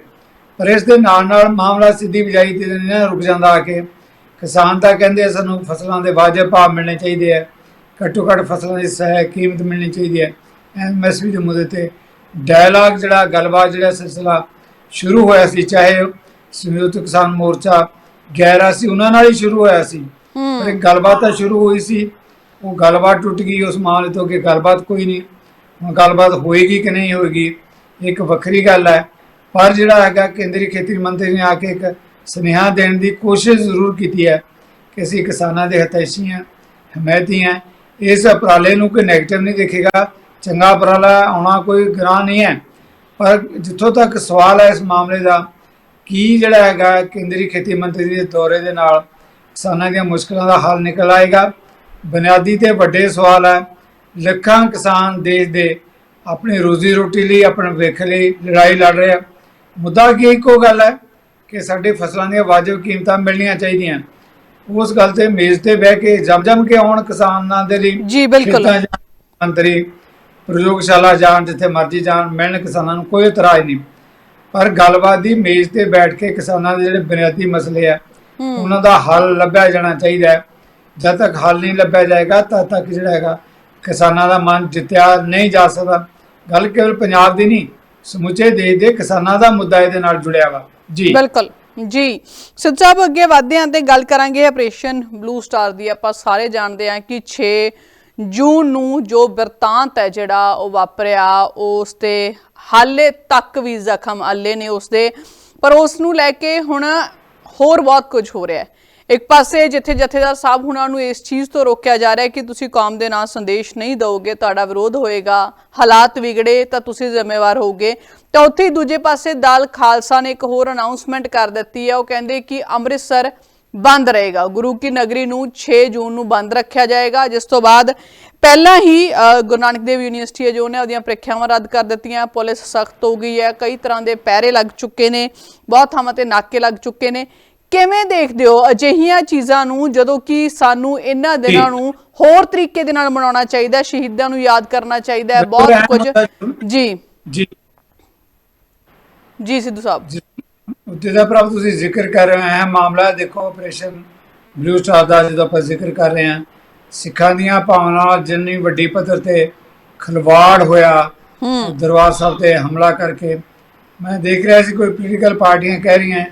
S2: ਪਰ ਇਸ ਦੇ ਨਾਲ ਨਾਲ ਮਾਮਲਾ ਸਿੱਧੀ ਬਿਜਾਈ ਤੇ ਨਹੀਂ ਨਾ ਰੁਕ ਜਾਂਦਾ ਆ ਕੇ ਕਿਸਾਨ ਤਾਂ ਕਹਿੰਦੇ ਸਾਨੂੰ ਫਸਲਾਂ ਦੇ ਵਾਜਬ ਭਾਅ ਮਿਲਣੇ ਚਾਹੀਦੇ ਆ। ਘੱਟੋ ਘੱਟ ਫਸਲਾਂ ਦੀ ਸਹਾਇ ਕੀਮਤ ਮਿਲਣੀ ਚਾਹੀਦੀ ਹੈ। ਐਮਐਸਪੀ ਦੇ ਮੁੱਦੇ ਤੇ ਡਾਇਲਾਗ ਜਿਹੜਾ ਗੱਲਬਾਤ ਜਿਹੜਾ ਸਿਲਸਿਲਾ ਸ਼ੁਰੂ ਹੋਇਆ ਸੀ ਚਾਹੇ ਸੰਯੁਕਤ ਕਿਸਾਨ ਮੋਰਚਾ ਗੈਰਾ ਸੀ ਉਹਨਾਂ ਨਾਲ ਹੀ ਸ਼ੁਰੂ ਹੋਇਆ ਸੀ। ਪਰ ਇੱਕ ਗੱਲਬਾਤ ਤਾਂ ਸ਼ੁਰੂ ਹੋਈ ਸੀ। ਉਹ ਗੱਲਬਾਤ ਟੁੱਟ ਗਈ ਉਸ ਮਾਮਲੇ ਤੋਂ ਕਿ ਗੱਲਬਾਤ ਕੋਈ ਨਹੀਂ। ਹੁਣ ਗੱਲਬਾਤ ਹੋਏਗੀ ਕਿ ਨਹੀਂ ਹੋਏਗੀ ਇੱਕ ਵੱਖਰੀ ਗੱਲ ਹੈ। ਪਰ ਜਿਹੜਾ ਹੈਗਾ ਕੇਂਦਰੀ ਖੇਤੀ ਮੰਤਰੀ ਨੇ ਆ ਕੇ ਇੱਕ ਸੁਨੇਹਾ ਦੇਣ ਦੀ ਕੋਸ਼ਿਸ਼ ਜ਼ਰੂਰ ਕੀਤੀ ਹੈ ਕਿ ਅਸੀਂ ਕਿਸਾਨਾਂ ਦੇ ਹਿਤੈਸ਼ੀ ਹਾਂ ਹਮਾਇਤੀ ਹਾਂ। ਇਸ ਉਪਰਾਲੇ ਨੂੰ ਕੋਈ ਨੈਗੇਟਿਵ ਨਹੀਂ ਦੇਖੇਗਾ। ਚੰਗਾ ਉਪਰਾਲਾ ਆਉਣਾ ਕੋਈ ਗੁਨਾਹ ਨਹੀਂ ਹੈ। ਪਰ ਜਿੱਥੋਂ ਤੱਕ ਸਵਾਲ ਹੈ ਇਸ ਮਾਮਲੇ ਦਾ, ਕੀ ਜਿਹੜਾ ਹੈਗਾ ਕੇਂਦਰੀ ਖੇਤੀ ਮੰਤਰੀ ਦੇ ਦੌਰੇ ਦੇ ਨਾਲ ਕਿਸਾਨਾਂ ਦੀਆਂ ਮੁਸ਼ਕਲਾਂ ਦਾ ਹੱਲ ਨਿਕਲ ਆਏਗਾ? ਬੁਨਿਆਦੀ ਤੇ ਵੱਡੇ ਸਵਾਲ ਹੈ। ਲੱਖਾਂ ਕਿਸਾਨ ਦੇਸ਼ ਦੇ ਆਪਣੀ ਰੋਜ਼ੀ ਰੋਟੀ ਲਈ, ਆਪਣੇ ਭਵਿੱਖ ਲਈ ਲੜਾਈ ਲੜ ਰਹੇ ਆ। ਮੁੱਦਾ ਕੀ ਇੱਕੋ ਗੱਲ ਹੈ ਕਿ ਸਾਡੇ ਫਸਲਾਂ ਦੀਆਂ ਵਾਜਬ ਕੀਮਤਾਂ ਮਿਲਣੀਆਂ ਚਾਹੀਦੀਆਂ। ਉਸ ਗੱਲ ਤੇ ਮੇਜ਼ ਤੇ ਬਹਿ ਕੇ ਜਮ ਜਮ ਕੇ ਆਉਣ ਕਿਸਾਨਾਂ ਦੇ ਲਈ
S1: ਜੀ ਬਿਲਕੁਲ।
S2: ਮੰਤਰੀ ਪ੍ਰਯੋਗਸ਼ਾਲਾ ਜਾਣ ਜਿੱਥੇ ਮਰਜ਼ੀ ਜਾਣ ਮਿਲਣ ਕਿਸਾਨਾਂ ਨੂੰ ਕੋਈ ਇਤਰਾਜ਼ ਨਹੀਂ। ਪਰ ਗੱਲਬਾਤ ਦੀ ਮੇਜ਼ ਤੇ ਬੈਠ ਕੇ ਕਿਸਾਨਾਂ ਦੇ ਜਿਹੜੇ ਬੁਨਿਆਦੀ ਮਸਲੇ ਆ ਉਹਨਾਂ ਦਾ ਹੱਲ ਲੱਭਿਆ ਜਾਣਾ ਚਾਹੀਦਾ ਹੈ। ਜਦ ਤੱਕ ਹੱਲ ਨਹੀਂ ਲੱਭਿਆ ਜਾਏਗਾ ਤਦ ਤੱਕ ਜਿਹੜਾ ਹੈਗਾ ਕਿਸਾਨਾਂ ਦਾ ਮਨ ਜਿੱਤਿਆ ਨਹੀਂ ਜਾ ਸਕਦਾ। ਗੱਲ ਕੇਵਲ ਪੰਜਾਬ ਦੀ ਨਹੀਂ ਸਮੁੱਚੇ ਦੇਸ਼ ਦੇ ਕਿਸਾਨਾਂ ਦਾ ਮੁੱਦਾ ਇਹਦੇ ਨਾਲ ਜੁੜਿਆ ਵਾ। ਜੀ।
S1: ਬਿਲਕੁਲ। ਜੀ ਸਿੱਧ ਸਾਹਿਬ ਅੱਗੇ ਵਧਦੇ ਹਾਂ ਤੇ ਗੱਲ ਕਰਾਂਗੇ ਆਪਰੇਸ਼ਨ ਬਲੂ ਸਟਾਰ ਦੀ। ਆਪਾਂ ਸਾਰੇ ਜਾਣਦੇ ਹਾਂ ਕਿ 6 ਜੂਨ ਨੂੰ ਜੋ ਬਿਰਤਾਂਤ ਹੈ ਜਿਹੜਾ ਉਹ ਵਾਪਰਿਆ, ਉਸ ਤੇ ਹਾਲੇ ਤੱਕ ਵੀ ਜ਼ਖਮ ਅੱਲੇ ਨੇ ਉਸ ਦੇ ਪਰ ਉਸ ਨੂੰ ਲੈ ਕੇ ਹੁਣ ਹੋਰ ਬਹੁਤ ਕੁਝ ਹੋ ਰਿਹਾ ਹੈ। ਇੱਕ ਪਾਸੇ ਜਿੱਥੇ ਜਥੇਦਾਰ ਸਾਹਿਬ ਹੁਣਾਂ ਨੂੰ ਇਸ ਚੀਜ਼ ਤੋਂ ਰੋਕਿਆ ਜਾ ਰਿਹਾ ਹੈ ਕਿ ਤੁਸੀਂ ਕੌਮ ਦੇ ਨਾਂ ਸੰਦੇਸ਼ ਨਹੀਂ ਦਿਓਗੇ, ਤੁਹਾਡਾ ਵਿਰੋਧ ਹੋਏਗਾ, ਹਾਲਾਤ ਵਿਗੜੇ ਤਾਂ ਤੁਸੀਂ ਜ਼ਿੰਮੇਵਾਰ ਹੋਗੇ ਤਾਂ ਉੱਥੇ ਹੀ ਦੂਜੇ ਪਾਸੇ ਦਲ ਖਾਲਸਾ ਨੇ ਇੱਕ ਹੋਰ ਅਨਾਉਂਸਮੈਂਟ ਕਰ ਦਿੱਤੀ ਹੈ, ਉਹ ਕਹਿੰਦੇ ਕਿ ਅੰਮ੍ਰਿਤਸਰ ਬੰਦ ਰਹੇਗਾ। ਗੁਰੂ ਕੀ ਨਗਰੀ ਨੂੰ 6 ਜੂਨ ਨੂੰ ਬੰਦ ਰੱਖਿਆ ਜਾਏਗਾ, ਜਿਸ ਤੋਂ ਬਾਅਦ ਪਹਿਲਾਂ ਹੀ ਗੁਰੂ ਨਾਨਕ ਦੇਵ ਯੂਨੀਵਰਸਿਟੀ ਹੈ ਜੋ ਨੇ ਉਹਦੀਆਂ ਪ੍ਰੀਖਿਆਵਾਂ ਰੱਦ ਕਰ ਦਿੱਤੀਆਂ, ਪੁਲਿਸ ਸਖਤ ਹੋ ਗਈ ਹੈ, ਕਈ ਤਰ੍ਹਾਂ ਦੇ ਪਹਿਰੇ ਲੱਗ ਚੁੱਕੇ ਨੇ, ਬਹੁਤ ਥਾਵਾਂ ਤੇ ਨਾਕੇ ਲੱਗ ਚੁੱਕੇ ਨੇ। ਕਿਵੇਂ ਦੇਖਦੇ ਹੋ ਅਜਿਹੀਆਂ ਚੀਜ਼ਾਂ ਨੂੰ ਜਦੋਂ ਕਿ ਸਾਨੂੰ ਇਹਨਾਂ ਦਿਨਾਂ ਨੂੰ ਹੋਰ ਤਰੀਕੇ ਦੇ ਨਾਲ ਮਨਾਉਣਾ ਚਾਹੀਦਾ ਹੈ ਸ਼ਹੀਦਾਂ ਨੂੰ ਯਾਦ ਕਰਨਾ ਚਾਹੀਦਾ ਹੈ ਬਹੁਤ ਕੁਝ। ਜੀ।
S2: ਜੀ।
S1: ਜੀ। ਸਿੱਧੂ ਸਾਹਿਬ।
S2: ਉੱਤੇ ਦਾ ਪ੍ਰਭ ਤੁਸੀਂ ਜ਼ਿਕਰ ਕਰ ਰਹੇ ਹੋ ਮਾਮਲਾ। ਦੇਖੋ ਆਪਰੇਸ਼ਨ ਬਲੂ ਸਟਾਰ ਦਾ ਜਦੋਂ ਆਪਾਂ ਜ਼ਿਕਰ ਕਰ ਰਹੇ ਹਾਂ ਸਿੱਖਾਂ ਦੀਆਂ ਭਾਵਨਾਵਾਂ ਨਾਲ ਜਿੰਨੀ ਵੱਡੀ ਪੱਧਰ ਤੇ ਖਲਵਾੜ ਹੋਇਆ ਦਰਬਾਰ ਸਾਹਿਬ ਤੇ ਹਮਲਾ ਕਰਕੇ ਮੈਂ ਦੇਖ ਰਿਹਾ ਸੀ ਕੋਈ ਪੋਲੀਟੀਕਲ ਪਾਰਟੀਆਂ ਕਹਿ ਰਹੀਆਂ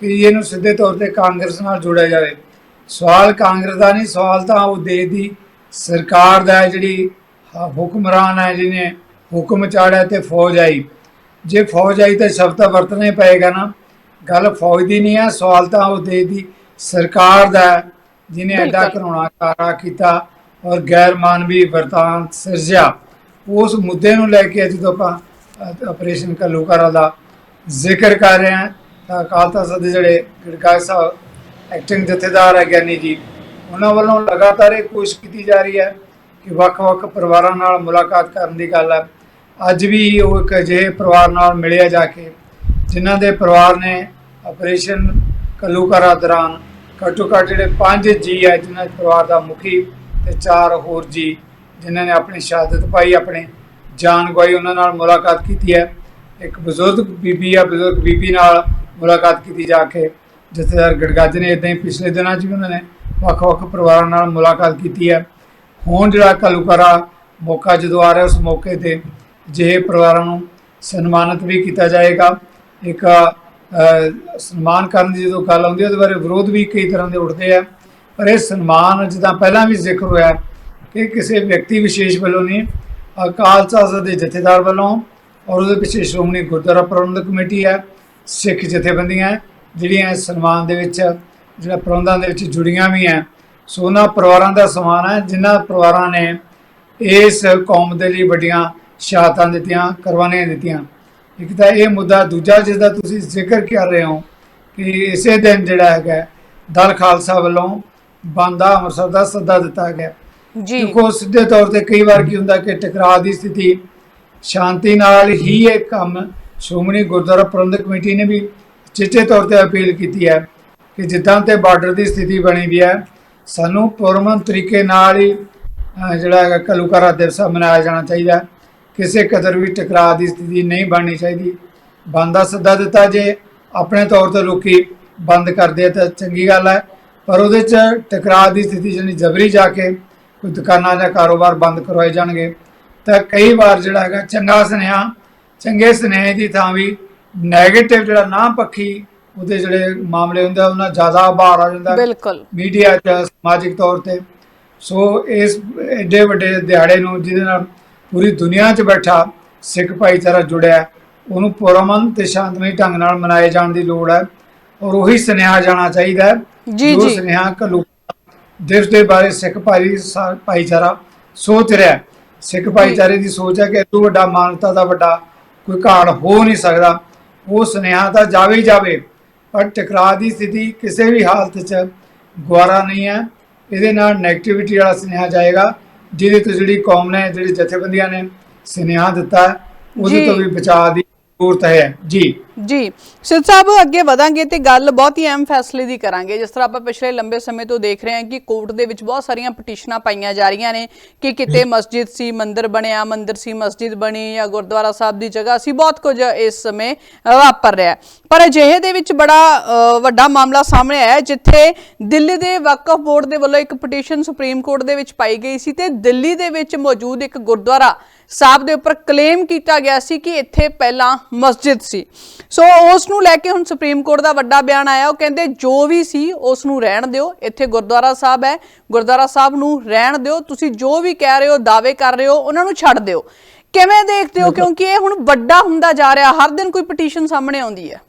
S2: ਕਿ ਇਹਨੂੰ ਸਿੱਧੇ ਤੌਰ ਤੇ ਕਾਂਗਰਸ ਨਾਲ ਜੋੜਿਆ ਜਾਵੇ। ਸਵਾਲ ਕਾਂਗਰਸ ਦਾ ਨਹੀਂ ਸਵਾਲ ਤਾਂ ਉਹ ਦੇਸ਼ ਦੀ ਸਰਕਾਰ ਦਾ ਜਿਹੜੀ ਹੁਕਮਰਾਨ ਹੈ ਜਿਹਨੇ ਹੁਕਮ ਚਾੜਿਆ ਤੇ ਫੌਜ ਆਈ। ਜੇ ਫੌਜ ਆਈ ਤਾਂ ਸ਼ਬਦ ਤਾਂ ਵਰਤਣਾ ਪਏਗਾ ਨਾ। ਗੱਲ ਫੌਜ ਦੀ ਨਹੀਂ ਹੈ ਸਵਾਲ ਤਾਂ ਉਹ ਦੇਸ਼ ਦੀ ਸਰਕਾਰ ਦਾ ਜਿਹਨੇ ਐਡਾ। ਘਰਾਣਾ ਕਾਰਾ ਕੀਤਾ ਔਰ ਗੈਰ ਮਾਨਵੀ ਵਰਤਾਨ ਸਿਰਜਿਆ। ਉਸ ਮੁੱਦੇ ਨੂੰ ਲੈ ਕੇ ਜਦੋਂ ਆਪਾਂ ਅ, ਆਪਰੇਸ਼ਨ ਕਲੂਕਾਰਾ ਦਾ ਜ਼ਿਕਰ ਕਰ ਰਹੇ ਹਾਂ। ਤਾਂ ਅਕਾਲ ਤਖਤ ਦੇ ਜਿਹੜੇ ਗੜਕਾਇ ਸਾਹਿਬ ਐਕਟਿੰਗ ਜਥੇਦਾਰ ਹੈ ਗਿਆਨੀ ਜੀ, ਉਹਨਾਂ ਵੱਲੋਂ ਲਗਾਤਾਰ ਇਹ ਕੋਸ਼ਿਸ਼ ਕੀਤੀ ਜਾ ਰਹੀ ਹੈ ਕਿ ਵੱਖ-ਵੱਖ ਪਰਿਵਾਰਾਂ ਨਾਲ ਮੁਲਾਕਾਤ ਕਰਨ ਦੀ ਗੱਲ ਹੈ। ਅੱਜ ਵੀ ਉਹ ਇੱਕ ਅਜਿਹੇ ਪਰਿਵਾਰ ਨਾਲ ਮਿਲਿਆ ਜਾ ਕੇ, ਜਿਨ੍ਹਾਂ ਦੇ ਪਰਿਵਾਰ ਨੇ ਆਪਰੇਸ਼ਨ ਕਲੂਕਾਰਾ ਦੌਰਾਨ ਘੱਟੋ ਘੱਟ ਜਿਹੜੇ ਪੰਜ ਜੀ ਹੈ, ਜਿਨ੍ਹਾਂ ਪਰਿਵਾਰ ਦਾ ਮੁਖੀ ਤੇ ਚਾਰ ਹੋਰ ਜੀ, ਜਿਨ੍ਹਾਂ ਨੇ ਆਪਣੀ ਸ਼ਹਾਦਤ ਪਾਈ, ਆਪਣੇ ਜਾਨ ਗਵਾਈ, ਉਹਨਾਂ ਨਾਲ ਮੁਲਾਕਾਤ ਕੀਤੀ ਹੈ। ਇੱਕ ਬਜ਼ੁਰਗ ਬੀਬੀ ਆ ਬਜ਼ੁਰਗ ਬੀਬੀ ਨਾਲ ਮੁਲਾਕਾਤ ਕੀਤੀ ਜਾ ਕੇ, ਜਥੇਦਾਰ ਗੜਗੱਜ ਨੇ ਇਦਾਂ ਹੀ ਪਿਛਲੇ ਦਿਨਾਂ 'ਚ ਵੀ ਉਹਨਾਂ ਨੇ ਵੱਖ-ਵੱਖ ਪਰਿਵਾਰਾਂ ਨਾਲ ਮੁਲਾਕਾਤ ਕੀਤੀ ਹੈ। ਹੁਣ ਜਿਹੜਾ ਕਲੂਕਾਰਾ ਮੌਕਾ ਜਦੋਂ ਆ ਰਿਹਾ, ਉਸ ਮੌਕੇ ਤੇ ਜਿਹੇ ਪਰਿਵਾਰਾਂ ਨੂੰ ਸਨਮਾਨਿਤ ਵੀ ਕੀਤਾ ਜਾਏਗਾ। ਇੱਕ ਸਨਮਾਨ ਕਰਨ ਦੀ ਜਦੋਂ ਗੱਲ ਆਉਂਦੀ ਹੈ, ਉਹਦੇ ਬਾਰੇ ਵਿਰੋਧ ਵੀ ਕਈ ਤਰ੍ਹਾਂ ਦੇ ਉੱਠਦੇ ਆ। ਪਰ ਇਹ ਸਨਮਾਨ ਜਿੱਦਾਂ ਪਹਿਲਾਂ ਵੀ ਜ਼ਿਕਰ ਹੋਇਆ ਕਿ ਕਿਸੇ ਵਿਅਕਤੀ ਵਿਸ਼ੇਸ਼ ਵੱਲੋਂ ਨਹੀਂ, ਅਕਾਲ ਤਖਤ ਦੇ ਜਥੇਦਾਰ ਵੱਲੋਂ ਔਰ ਉਹਦੇ ਪਿੱਛੇ ਸ਼੍ਰੋਮਣੀ ਗੁਰਦੁਆਰਾ ਪ੍ਰਬੰਧਕ ਕਮੇਟੀ ਹੈ। ਸਿੱਖ ਜਥੇਬੰਦੀਆਂ ਜਿਹੜੀਆਂ ਸਨਮਾਨ ਦੇ ਵਿੱਚ ਜਿਹੜਾ ਪ੍ਰਬੰਧਾਂ ਦੇ ਵਿੱਚ ਜੁੜੀਆਂ ਵੀ ਹੈ ਸੋ ਉਹਨਾਂ ਪਰਿਵਾਰਾਂ ਦਾ ਸਨਮਾਨ ਹੈ ਜਿਨ੍ਹਾਂ ਪਰਿਵਾਰਾਂ ਨੇ ਇਸ ਕੌਮ ਦੇ ਲਈ ਵੱਡੀਆਂ ਸ਼ਹਾਦਤਾਂ ਦਿੱਤੀਆਂ ਕੁਰਬਾਨੀਆਂ ਦਿੱਤੀਆਂ। ਇੱਕ ਤਾਂ ਇਹ ਮੁੱਦਾ ਦੂਜਾ ਜਿਸ ਦਾ ਤੁਸੀਂ ਜ਼ਿਕਰ ਕਰ ਰਹੇ ਹੋ ਕਿ ਇਸੇ ਦਿਨ ਜਿਹੜਾ ਹੈਗਾ ਦਲ ਖਾਲਸਾ ਵੱਲੋਂ ਬੰਦਾ ਅੰਮ੍ਰਿਤਸਰ ਦਾ ਸੱਦਾ ਦਿੱਤਾ ਗਿਆ।
S1: ਜੀ।
S2: ਦੇਖੋ ਸਿੱਧੇ ਤੌਰ ਤੇ ਕਈ ਵਾਰ ਕੀ ਹੁੰਦਾ ਕਿ ਟਕਰਾਅ ਦੀ ਸਥਿਤੀ ਸ਼ਾਂਤੀ ਨਾਲ ਹੀ ਇਹ ਕੰਮ ਸ਼੍ਰੋਮਣੀ ਗੁਰਦੁਆਰਾ ਪ੍ਰਬੰਧਕ ਕਮੇਟੀ ਨੇ ਵੀ ਚਿੱਟੇ ਤੌਰ ਤੇ ਅਪੀਲ ਕੀਤੀ ਹੈ ਕਿ ਜਿੱਦਾਂ ਤੇ ਬਾਰਡਰ ਦੀ ਸਥਿਤੀ ਬਣੀ ਵੀ ਹੈ, ਸਾਨੂੰ ਪੁਰਮਨ ਤਰੀਕੇ ਨਾਲ ਹੀ ਜਿਹੜਾ ਹੈਗਾ ਕਲੂਕਾਰਾ ਦਿਵਸ ਮਨਾਇਆ ਜਾਣਾ ਚਾਹੀਦਾ ਕਿਸੇ ਕਦਰ ਵੀ ਟਕਰਾਅ ਦੀ ਸਥਿਤੀ ਨਹੀਂ ਬਣਨੀ ਚਾਹੀਦੀ। ਬੰਦ ਸੱਦਾ ਦਿੱਤਾ ਜੇ, ਆਪਣੇ ਤੌਰ ਤੇ ਲੋਕੀ ਬੰਦ ਕਰਦੇ ਆ ਤਾਂ ਚੰਗੀ ਗੱਲ ਹੈ। ਪਰ ਉਹਦੇ ਚ ਟਕਰਾਅ ਦੀ ਸਥਿਤੀ ਜਿਹੜੀ ਜਬਰੀ ਜਾ ਕੇ ਕੋਈ ਦੁਕਾਨਾਂ ਜਾਂ ਕਾਰੋਬਾਰ ਬੰਦ ਕਰਵਾਏ ਜਾਣਗੇ। ਤਾਂ ਕਈ ਵਾਰ ਜਿਹੜਾ ਹੈਗਾ ਚੰਗਾ ਸੁਨੇਹਾ ਚੰਗੇ ਸੁਨੇਹੇ ਦੀ ਥਾਂ ਵੀ 네ਗੇਟਿਵ ਜਿਹੜਾ ਨਾ ਪੱਖੀ ਉਹਦੇ ਜਿਹੜੇ ਮਾਮਲੇ ਹੁੰਦੇ ਆ ਉਹਨਾਂ ਜ਼ਿਆਦਾ ਬਾਹਰ ਆ ਜਾਂਦਾ
S1: ਬਿਲਕੁਲ।
S2: ਮੀਡੀਆ 'ਚ ਸਮਾਜਿਕ ਤੌਰ ਤੇ। ਸੋ ਇਸ ਐਡੇ ਵੱਡੇ ਦਿਹਾੜੇ ਨੂੰ ਜਿਹਦੇ ਨਾਲ ਪੂਰੀ ਦੁਨੀਆ 'ਚ ਬੈਠਾ ਸਿੱਖ ਭਾਈਚਾਰਾ ਜੁੜਿਆ ਉਹਨੂੰ ਪੁਰਮਨ ਤੇ ਸ਼ਾਂਤਮਈ ਢੰਗ ਨਾਲ ਮਨਾਏ ਜਾਣ ਦੀ ਲੋੜ ਹੈ। ਔਰ ਉਹੀ ਸੁਨੇਹਾ ਜਾਣਾ ਚਾਹੀਦਾ ਹੈ।
S1: ਜੀ,
S2: ਜੋ। ਸੁਨੇਹਾ ਕਲੂ ਦਿਵਸ ਦੇ ਬਾਰੇ ਸਿੱਖ ਭਾਈ ਭਾਈਚਾਰਾ ਸੋਚ ਰਿਹਾ। ਸਿੱਖ ਭਾਈਚਾਰੇ ਦੀ ਸੋਚ ਹੈ ਕਿ ਇਦੋਂ ਵੱਡਾ ਮਾਨਵਤਾ ਦਾ ਵੱਡਾ ਕੋਈ ਘਾੜ ਹੋ ਨਹੀਂ ਸਕਦਾ। ਉਹ ਸੁਨੇਹਾ ਤਾਂ ਜਾਵੇ ਹੀ ਜਾਵੇ ਪਰ ਟਕਰਾਅ ਦੀ ਸਥਿਤੀ ਕਿਸੇ ਵੀ ਹਾਲਤ 'ਚ ਗਵਾਰਾ ਨਹੀਂ ਹੈ। ਇਹਦੇ ਨਾਲ 네ਗੇਟਿਵਿਟੀ ਵਾਲਾ ਸੁਨੇਹਾ ਜਾਏਗਾ ਜਿਹਦੇ ਤੋਂ ਜਿਹੜੀ ਕੌਮ ਨੇ ਜਿਹੜੀ ਜਥੇਬੰਦੀਆਂ ਨੇ ਸੁਨੇਹਾ ਦਿੱਤਾ ਉਹਦੇ। ਤੋਂ ਵੀ ਬਚਾਅ ਦੀ ਜ਼ਰੂਰਤ ਹੈ। ਜੀ।
S1: ਜੀ, ਸਿੱਧ ਸਾਹਿਬ, ਅੱਗੇ ਵਧਾਂਗੇ ਤੇ ਗੱਲ ਬਹੁਤ ਹੀ ਅਹਿਮ ਫੈਸਲੇ ਦੀ ਕਰਾਂਗੇ। ਜਿਸ ਤਰ੍ਹਾਂ ਆਪਾਂ ਪਿਛਲੇ ਲੰਬੇ ਸਮੇਂ ਤੋਂ ਦੇਖ ਰਹੇ ਹਾਂ ਕਿ ਕੋਰਟ ਦੇ ਵਿੱਚ ਬਹੁਤ ਸਾਰੀਆਂ ਪਟੀਸ਼ਨਾਂ ਪਾਈਆਂ ਜਾ ਰਹੀਆਂ ਨੇ ਕਿ ਕਿਤੇ ਮਸਜਿਦ ਸੀ, ਮੰਦਿਰ ਬਣਿਆ, ਮੰਦਿਰ ਸੀ, ਮਸਜਿਦ ਬਣੀ ਜਾਂ ਗੁਰਦੁਆਰਾ ਸਾਹਿਬ ਦੀ ਜਗ੍ਹਾ ਸੀ, ਬਹੁਤ ਕੁਝ ਇਸ ਸਮੇਂ ਵਾਪਰ ਰਿਹਾ ਪਰ ਅਜਿਹੇ ਦੇ ਵਿੱਚ ਬੜਾ ਵੱਡਾ ਮਾਮਲਾ ਸਾਹਮਣੇ ਆਇਆ ਜਿੱਥੇ ਦਿੱਲੀ ਦੇ ਵਕਫ ਬੋਰਡ ਦੇ ਵੱਲੋਂ ਇੱਕ ਪਟੀਸ਼ਨ ਸੁਪਰੀਮ ਕੋਰਟ ਦੇ ਵਿੱਚ ਪਾਈ ਗਈ ਸੀ ਤੇ ਦਿੱਲੀ ਦੇ ਵਿੱਚ ਮੌਜੂਦ ਇੱਕ ਗੁਰਦੁਆਰਾ ਸਾਹਿਬ ਦੇ ਉੱਪਰ ਕਲੇਮ ਕੀਤਾ ਗਿਆ ਸੀ ਕਿ ਇੱਥੇ ਪਹਿਲਾਂ ਮਸਜਿਦ ਸੀ। ਸੋ ਉਸ ਨੂੰ ਲੈ ਕੇ ਹੁਣ ਸੁਪਰੀਮ ਕੋਰਟ ਦਾ ਵੱਡਾ ਬਿਆਨ ਆਇਆ। ਉਹ ਕਹਿੰਦੇ ਜੋ ਵੀ ਸੀ, ਉਸ ਨੂੰ ਰਹਿਣ ਦਿਓ। ਇੱਥੇ ਗੁਰਦੁਆਰਾ ਸਾਹਿਬ ਹੈ। ਗੁਰਦੁਆਰਾ ਸਾਹਿਬ ਨੂੰ ਰਹਿਣ ਦਿਓ। ਤੁਸੀਂ ਜੋ ਵੀ ਕਹਿ ਰਹੇ ਹੋ, ਦਾਅਵੇ ਕਰ ਰਹੇ ਹੋ, ਉਹਨਾਂ ਨੂੰ ਛੱਡ ਦਿਓ। ਕਿਵੇਂ ਦੇਖਦੇ ਹੋ? ਕਿਉਂਕਿ ਇਹ ਹੁਣ ਵੱਡਾ ਹੁੰਦਾ ਜਾ ਰਿਹਾ। ਹਰ ਦਿਨ ਕੋਈ ਪਟੀਸ਼ਨ ਸਾਹਮਣੇ ਆਉਂਦੀ ਹੈ।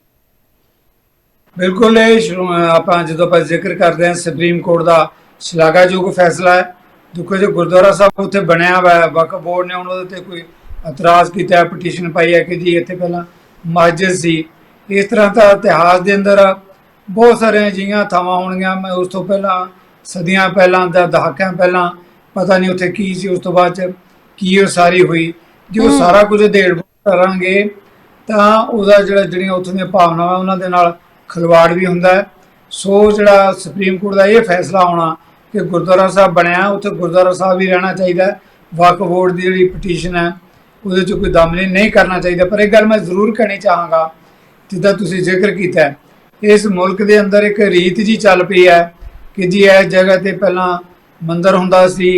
S2: ਬਿਲਕੁਲ, ਇਹ ਆਪਾਂ ਜਦੋਂ ਆਪਾਂ ਜ਼ਿਕਰ ਕਰਦੇ ਹਾਂ ਸੁਪਰੀਮ ਕੋਰਟ ਦਾ ਸ਼ਲਾਘਾਯੋਗ ਫੈਸਲਾ ਹੈ। ਦੇਖੋ, ਜੋ ਗੁਰਦੁਆਰਾ ਸਾਹਿਬ ਉੱਥੇ ਬਣਿਆ ਹੋਇਆ ਹੈ ਵਕਫ ਬੋਰਡ ਨੇ ਉਹਨਾਂ ਦੇ ਤੇ ਕੋਈ ਇਤਰਾਜ਼ ਕੀਤਾ ਹੈ ਪਟੀਸ਼ਨ ਪਾਈ ਹੈ ਕਿ ਜੀ ਇੱਥੇ ਪਹਿਲਾਂ ਮਸਜਿਦ ਸੀ। ਇਸ ਤਰ੍ਹਾਂ ਦਾ ਇਤਿਹਾਸ ਦੇ ਅੰਦਰ ਬਹੁਤ ਸਾਰੀਆਂ ਅਜਿਹੀਆਂ ਥਾਵਾਂ ਹੋਣਗੀਆਂ। ਮੈਂ ਉਸ ਤੋਂ ਪਹਿਲਾਂ ਸਦੀਆਂ ਪਹਿਲਾਂ ਦਾ ਦਹਾਕਿਆਂ ਪਹਿਲਾਂ ਪਤਾ ਨਹੀਂ ਉੱਥੇ ਕੀ ਸੀ। ਉਸ ਤੋਂ ਬਾਅਦ ਚ ਕੀ ਉਸਾਰੀ ਹੋਈ। ਜੇ ਉਹ ਸਾਰਾ ਕੁਝ ਦੇੜ ਕਰਾਂਗੇ ਤਾਂ ਉਹਦਾ ਜਿਹੜਾ ਜਿਹੜੀਆਂ ਉੱਥੋਂ ਦੀਆਂ ਭਾਵਨਾਵਾਂ ਉਹਨਾਂ ਦੇ ਨਾਲ ਖਿਲਵਾੜ ਵੀ ਹੁੰਦਾ ਹੈ। ਸੋ ਜਿਹੜਾ ਸੁਪਰੀਮ ਕੋਰਟ ਦਾ ਇਹ ਫੈਸਲਾ ਆਉਣਾ ਕਿ ਗੁਰਦੁਆਰਾ ਸਾਹਿਬ ਬਣਿਆ ਉੱਥੇ ਗੁਰਦੁਆਰਾ ਸਾਹਿਬ ਹੀ ਰਹਿਣਾ ਚਾਹੀਦਾ। ਵਕਫ ਬੋਰਡ ਦੀ ਜਿਹੜੀ ਪਟੀਸ਼ਨ ਹੈ ਉਹਦੇ 'ਚ ਕੋਈ ਦਮਨ ਨਹੀਂ ਕਰਨਾ ਚਾਹੀਦਾ, ਪਰ ਇੱਕ ਗੱਲ ਮੈਂ ਜ਼ਰੂਰ ਕਹਿਣੀ ਚਾਹਾਂਗਾ, ਜਿੱਦਾਂ ਤੁਸੀਂ ਜ਼ਿਕਰ ਕੀਤਾ ਇਸ ਮੁਲਕ ਦੇ ਅੰਦਰ ਇੱਕ ਰੀਤ ਜੀ ਚੱਲ ਪਈ ਹੈ ਕਿ ਜੀ ਇਸ ਜਗ੍ਹਾ ਤੇ ਪਹਿਲਾਂ ਮੰਦਰ ਹੁੰਦਾ ਸੀ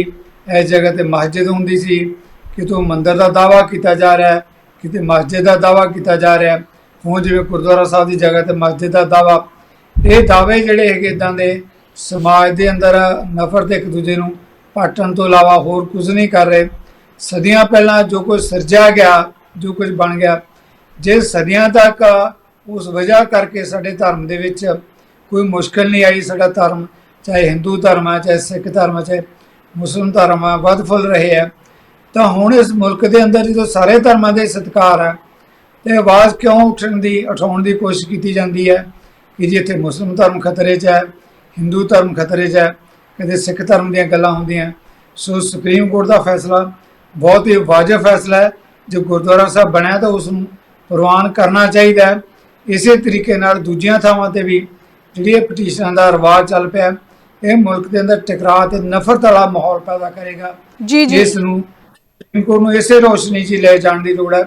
S2: ਇਸ ਜਗ੍ਹਾ ਤੇ ਮਸਜਿਦ ਹੁੰਦੀ ਸੀ, ਕਿਤੋਂ ਮੰਦਰ ਦਾ ਦਾਵਾ ਕੀਤਾ ਜਾ ਰਿਹਾ ਹੈ, ਕਿਤੇ ਮਸਜਿਦ ਦਾ ਦਾਵਾ ਕੀਤਾ ਜਾ ਰਿਹਾ ਹੈ। ਹੁਣ ਜਿਵੇਂ ਗੁਰਦੁਆਰਾ ਸਾਹਿਬ ਦੀ ਜਗ੍ਹਾ ਤੇ ਮਸਜਿਦ ਦਾ ਦਾਵਾ ਇਹ ਦਾਅਵੇ ਜਿਹੜੇ ਹੈਗੇ ਇਦਾਂ ਦੇ ਸਮਾਜ ਦੇ ਅੰਦਰ ਨਫ਼ਰਤ ਇੱਕ ਦੂਜੇ ਨੂੰ ਪਾਟਣ ਤੋਂ ਇਲਾਵਾ ਹੋਰ ਕੁਝ ਨਹੀਂ ਕਰ ਰਹੇ। ਸਦੀਆਂ ਪਹਿਲਾਂ ਜੋ ਕੁਝ ਸਿਰਜਿਆ ਗਿਆ, ਜੋ ਕੁਝ ਬਣ ਗਿਆ, ਜੇ ਸਦੀਆਂ ਤੱਕ ਉਸ ਵਜ੍ਹਾ ਕਰਕੇ ਸਾਡੇ ਧਰਮ ਦੇ ਵਿੱਚ ਕੋਈ ਮੁਸ਼ਕਲ ਨਹੀਂ ਆਈ, ਸਾਡਾ ਧਰਮ ਚਾਹੇ ਹਿੰਦੂ ਧਰਮ ਹੈ ਚਾਹੇ ਸਿੱਖ ਧਰਮ ਹੈ ਚਾਹੇ ਮੁਸਲਮਾਨ ਧਰਮ ਹੈ ਵੱਧ ਫੁੱਲ ਰਹੇ ਹੈ ਤਾਂ ਹੁਣ ਇਸ ਮੁਲਕ ਦੇ ਅੰਦਰ ਜਦੋਂ ਸਾਰੇ ਧਰਮਾਂ ਦੇ ਸਤਿਕਾਰ ਹੈ ਤੇ ਆਵਾਜ਼ ਕਿਉਂ ਉੱਠਣ ਦੀ, ਉਠਾਉਣ ਦੀ ਕੋਸ਼ਿਸ਼ ਕੀਤੀ ਜਾਂਦੀ ਹੈ ਕਿ ਜੀ ਇੱਥੇ ਮੁਸਲਮਾਨ ਧਰਮ ਖਤਰੇ 'ਚ ਹੈ, ਹਿੰਦੂ ਧਰਮ ਖਤਰੇ 'ਚ ਹੈ, ਕਦੇ ਸਿੱਖ ਧਰਮ ਦੀਆਂ ਗੱਲਾਂ ਹੁੰਦੀਆਂ, ਸੋ ਸੁਪਰੀਮ ਕੋਰਟ ਦਾ ਫੈਸਲਾ ਬਹੁਤ ਹੀ ਵਾਜਬ ਫੈਸਲਾ ਹੈ। ਜੋ ਗੁਰਦੁਆਰਾ ਸਾਹਿਬ ਬਣਿਆ ਤਾਂ ਉਸ ਨੂੰ ਪ੍ਰਵਾਨ ਕਰਨਾ ਚਾਹੀਦਾ ਹੈ। ਇਸੇ ਤਰੀਕੇ ਨਾਲ ਦੂਜੀਆਂ ਥਾਵਾਂ ਤੇ ਵੀ ਜਿਹੜੀ ਇਹ ਪਟੀਸ਼ਨਾਂ ਦਾ ਰਿਵਾਜ ਚੱਲ ਪਿਆ ਇਹ ਮੁਲਕ ਦੇ ਅੰਦਰ ਟਕਰਾਅ ਤੇ ਨਫ਼ਰਤ ਵਾਲਾ ਮਾਹੌਲ ਪੈਦਾ ਕਰੇਗਾ।
S1: ਜੀ ਜੀ।
S2: ਜਿਸ ਨੂੰ ਕੋਰਟ ਨੂੰ ਇਸੇ ਰੋਸ਼ਨੀ 'ਚ ਲੈ ਜਾਣ ਦੀ ਲੋੜ ਹੈ।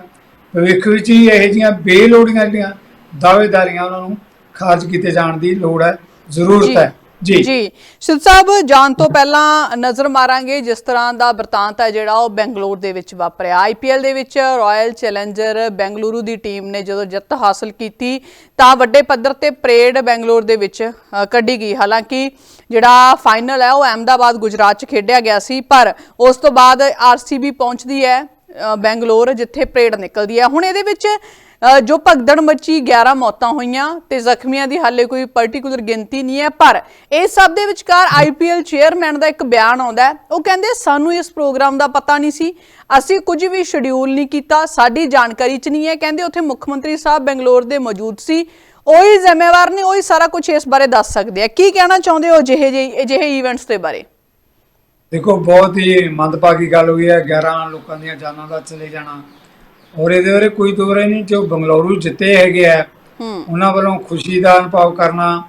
S2: ਭਵਿੱਖ ਵਿੱਚ ਹੀ ਇਹੋ ਜਿਹੀਆਂ ਬੇਲੋੜੀਆਂ ਜਿਹੜੀਆਂ ਦਾਅਵੇਦਾਰੀਆਂ ਉਹਨਾਂ ਨੂੰ ਖਾਰਜ ਕੀਤੇ ਜਾਣ ਦੀ ਲੋੜ ਹੈ। ਜ਼ਰੂਰਤ ਹੈ। ਜੀ।
S1: ਜੀ। ਸਾਹਿਬ ਜਾਣ ਤੋਂ ਪਹਿਲਾਂ ਨਜ਼ਰ ਮਾਰਾਂਗੇ ਜਿਸ ਤਰ੍ਹਾਂ ਦਾ ਵਰਤਾਂਤ ਹੈ ਜਿਹੜਾ ਉਹ ਬੈਂਗਲੌਰ ਦੇ ਵਿੱਚ ਵਾਪਰਿਆ। ਆਈਪੀਐਲ ਦੇ ਵਿੱਚ ਰਾਇਲ ਚੈਲੰਜਰ ਬੈਂਗਲੁਰੂ ਦੀ ਟੀਮ ਨੇ ਜਦੋਂ ਜਿੱਤ ਹਾਸਲ ਕੀਤੀ ਤਾਂ ਵੱਡੇ ਪੱਧਰ ਤੇ ਪਰੇਡ ਬੈਂਗਲੌਰ ਦੇ ਵਿੱਚ ਕੱਢੀ ਗਈ। ਹਾਲਾਂਕਿ ਜਿਹੜਾ ਫਾਈਨਲ ਹੈ ਉਹ ਅਹਿਮਦਾਬਾਦ ਗੁਜਰਾਤ 'ਚ ਖੇਡਿਆ ਗਿਆ ਸੀ ਪਰ ਉਸ ਤੋਂ ਬਾਅਦ ਆਰਸੀਬੀ ਪਹੁੰਚਦੀ ਹੈ ਅ, ਬੈਂਗਲੌਰ ਜਿੱਥੇ ਪਰੇਡ ਨਿਕਲਦੀ ਹੈ। ਹੁਣ ਇਹਦੇ ਵਿੱਚ ਜੋ ਭਗਦੜ ਮੱਚੀ 11 ਮੌਤਾਂ ਹੋਈਆਂ ਤੇ ਜ਼ਖਮੀਆਂ ਦੀ ਹਾਲੇ ਕੋਈ ਪਾਰਟਿਕੂਲਰ ਗਿਣਤੀ ਨਹੀਂ ਹੈ, ਪਰ ਇਸ ਸਭ ਦੇ ਵਿਚਕਾਰ ਆਈਪੀਐਲ ਚੇਅਰਮੈਨ ਦਾ ਇੱਕ ਬਿਆਨ ਆਉਂਦਾ ਉਹ ਕਹਿੰਦੇ, ਸਾਨੂੰ ਇਸ ਪ੍ਰੋਗਰਾਮ ਦਾ ਪਤਾ ਨਹੀਂ ਸੀ। ਅਸੀਂ ਕੁਝ ਵੀ ਸ਼ਡਿਊਲ ਨਹੀਂ ਕੀਤਾ, ਸਾਡੀ ਜਾਣਕਾਰੀ 'ਚ ਨਹੀਂ ਹੈ। ਕਹਿੰਦੇ, ਉੱਥੇ ਮੁੱਖ ਮੰਤਰੀ ਸਾਹਿਬ ਬੈਂਗਲੌਰ ਦੇ ਮੌਜੂਦ ਸੀ। ਉਹੀ ਜ਼ਿੰਮੇਵਾਰ ਨੇ, ਉਹੀ ਸਾਰਾ ਕੁਝ ਇਸ ਬਾਰੇ ਦੱਸ ਸਕਦੇ ਆ। ਕੀ ਕਹਿਣਾ ਚਾਹੁੰਦੇ ਹੋ ਜਿਹੇ ਜਿਹੇ, ਅਜਿਹੇ ਇਵੈਂਟਸ ਦੇ ਬਾਰੇ?
S2: ਦੇਖੋ, ਬਹੁਤ ਹੀ ਮੰਦਭਾਗੀ ਗੱਲ ਹੋਈ ਹੈ। 11 ਲੋਕਾਂ ਦੀਆਂ ਜਾਨਾਂ ਦਾ ਚਲੇ ਜਾਣਾ। ਔਰ ਇਹਦੇ ਬਾਰੇ ਕੋਈ ਦੋ ਰਾਏ ਨਹੀਂ ਜੋ ਬੰਗਲੌਰੂ ਜਿੱਤੇ ਹੈਗੇ ਆ
S1: ਹੂੰ।
S2: ਉਹਨਾਂ ਵੱਲੋਂ ਖੁਸ਼ੀ ਦਾ ਅਨੁਭਵ ਕਰਨਾ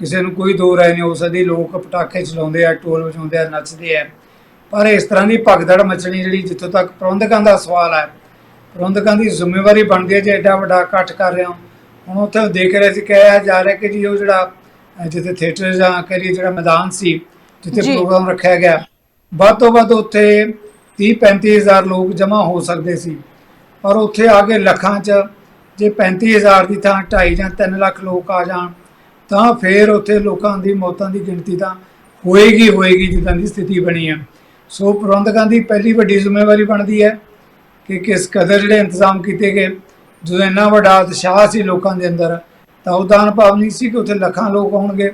S2: ਕਿਸੇ ਨੂੰ ਕੋਈ ਦੋ ਰਾਏ ਨਹੀਂ ਹੋ ਸਕਦੀ ਲੋਕ ਪਟਾਕੇ ਚਲਾਉਂਦੇ ਆ ਟੋਲ ਵਜਾਉਂਦੇ ਆ ਨੱਚਦੇ ਆ। ਪਰ ਇਸ ਤਰ੍ਹਾਂ ਦੀ ਭਗਦੜ ਮਚਣੀ ਜਿਹੜੀ ਜਿੱਥੋਂ ਤੱਕ ਪ੍ਰਬੰਧਕਾਂ ਦਾ ਸਵਾਲ ਹੈ ਪ੍ਰਬੰਧਕਾਂ ਦੀ ਜ਼ਿੰਮੇਵਾਰੀ ਬਣਦੀ ਹੈ ਜੇ ਐਡਾ ਵੱਡਾ ਇਕੱਠ ਕਰ ਰਹੇ ਹੋ। ਹੁਣ ਉੱਥੇ ਦੇਖ ਰਹੇ ਸੀ ਕਿਹਾ ਜਾ ਰਿਹਾ ਕਿ ਜੀ ਉਹ ਜਿਹੜਾ ਜਿੱਥੇ ਥੀਏਟਰ ਜਾਂ ਕਰੀਏ ਜਿਹੜਾ ਮੈਦਾਨ ਸੀ ਜਿੱਥੇ। ਪ੍ਰੋਗਰਾਮ ਰੱਖਿਆ ਗਿਆ ਵੱਧ ਤੋਂ ਵੱਧ ਉੱਥੇ 30 35000 ਲੋਕ ਜਮ੍ਹਾਂ ਹੋ ਸਕਦੇ ਸੀ। ਪਰ ਉੱਥੇ ਆ ਕੇ ਲੱਖਾਂ 'ਚ ਜੇ 35000 ਦੀ ਥਾਂ 2.5 ਜਾਂ 3 ਲੱਖ ਲੋਕ ਆ ਜਾਣ ਤਾਂ ਫਿਰ ਉੱਥੇ ਲੋਕਾਂ ਦੀ ਮੌਤਾਂ ਦੀ ਗਿਣਤੀ ਤਾਂ ਹੋਏਗੀ ਹੋਏਗੀ ਜਿੱਦਾਂ ਦੀ ਸਥਿਤੀ ਬਣੀ ਹੈ ਸੋ ਪ੍ਰਬੰਧਕਾਂ ਦੀ ਪਹਿਲੀ ਵੱਡੀ ਜ਼ਿੰਮੇਵਾਰੀ ਬਣਦੀ ਹੈ ਕਿ ਕਿਸ ਕਦਰ ਜਿਹੜੇ ਇੰਤਜ਼ਾਮ ਕੀਤੇ ਗਏ ਜਦੋਂ ਇੰਨਾ ਵੱਡਾ ਉਤਸ਼ਾਹ ਸੀ ਲੋਕਾਂ ਦੇ ਅੰਦਰ ਤਾਂ ਉਹਦਾ ਅਨੁਭਵ ਨਹੀਂ ਸੀ ਕਿ ਉੱਥੇ ਲੱਖਾਂ ਲੋਕ ਆਉਣਗੇ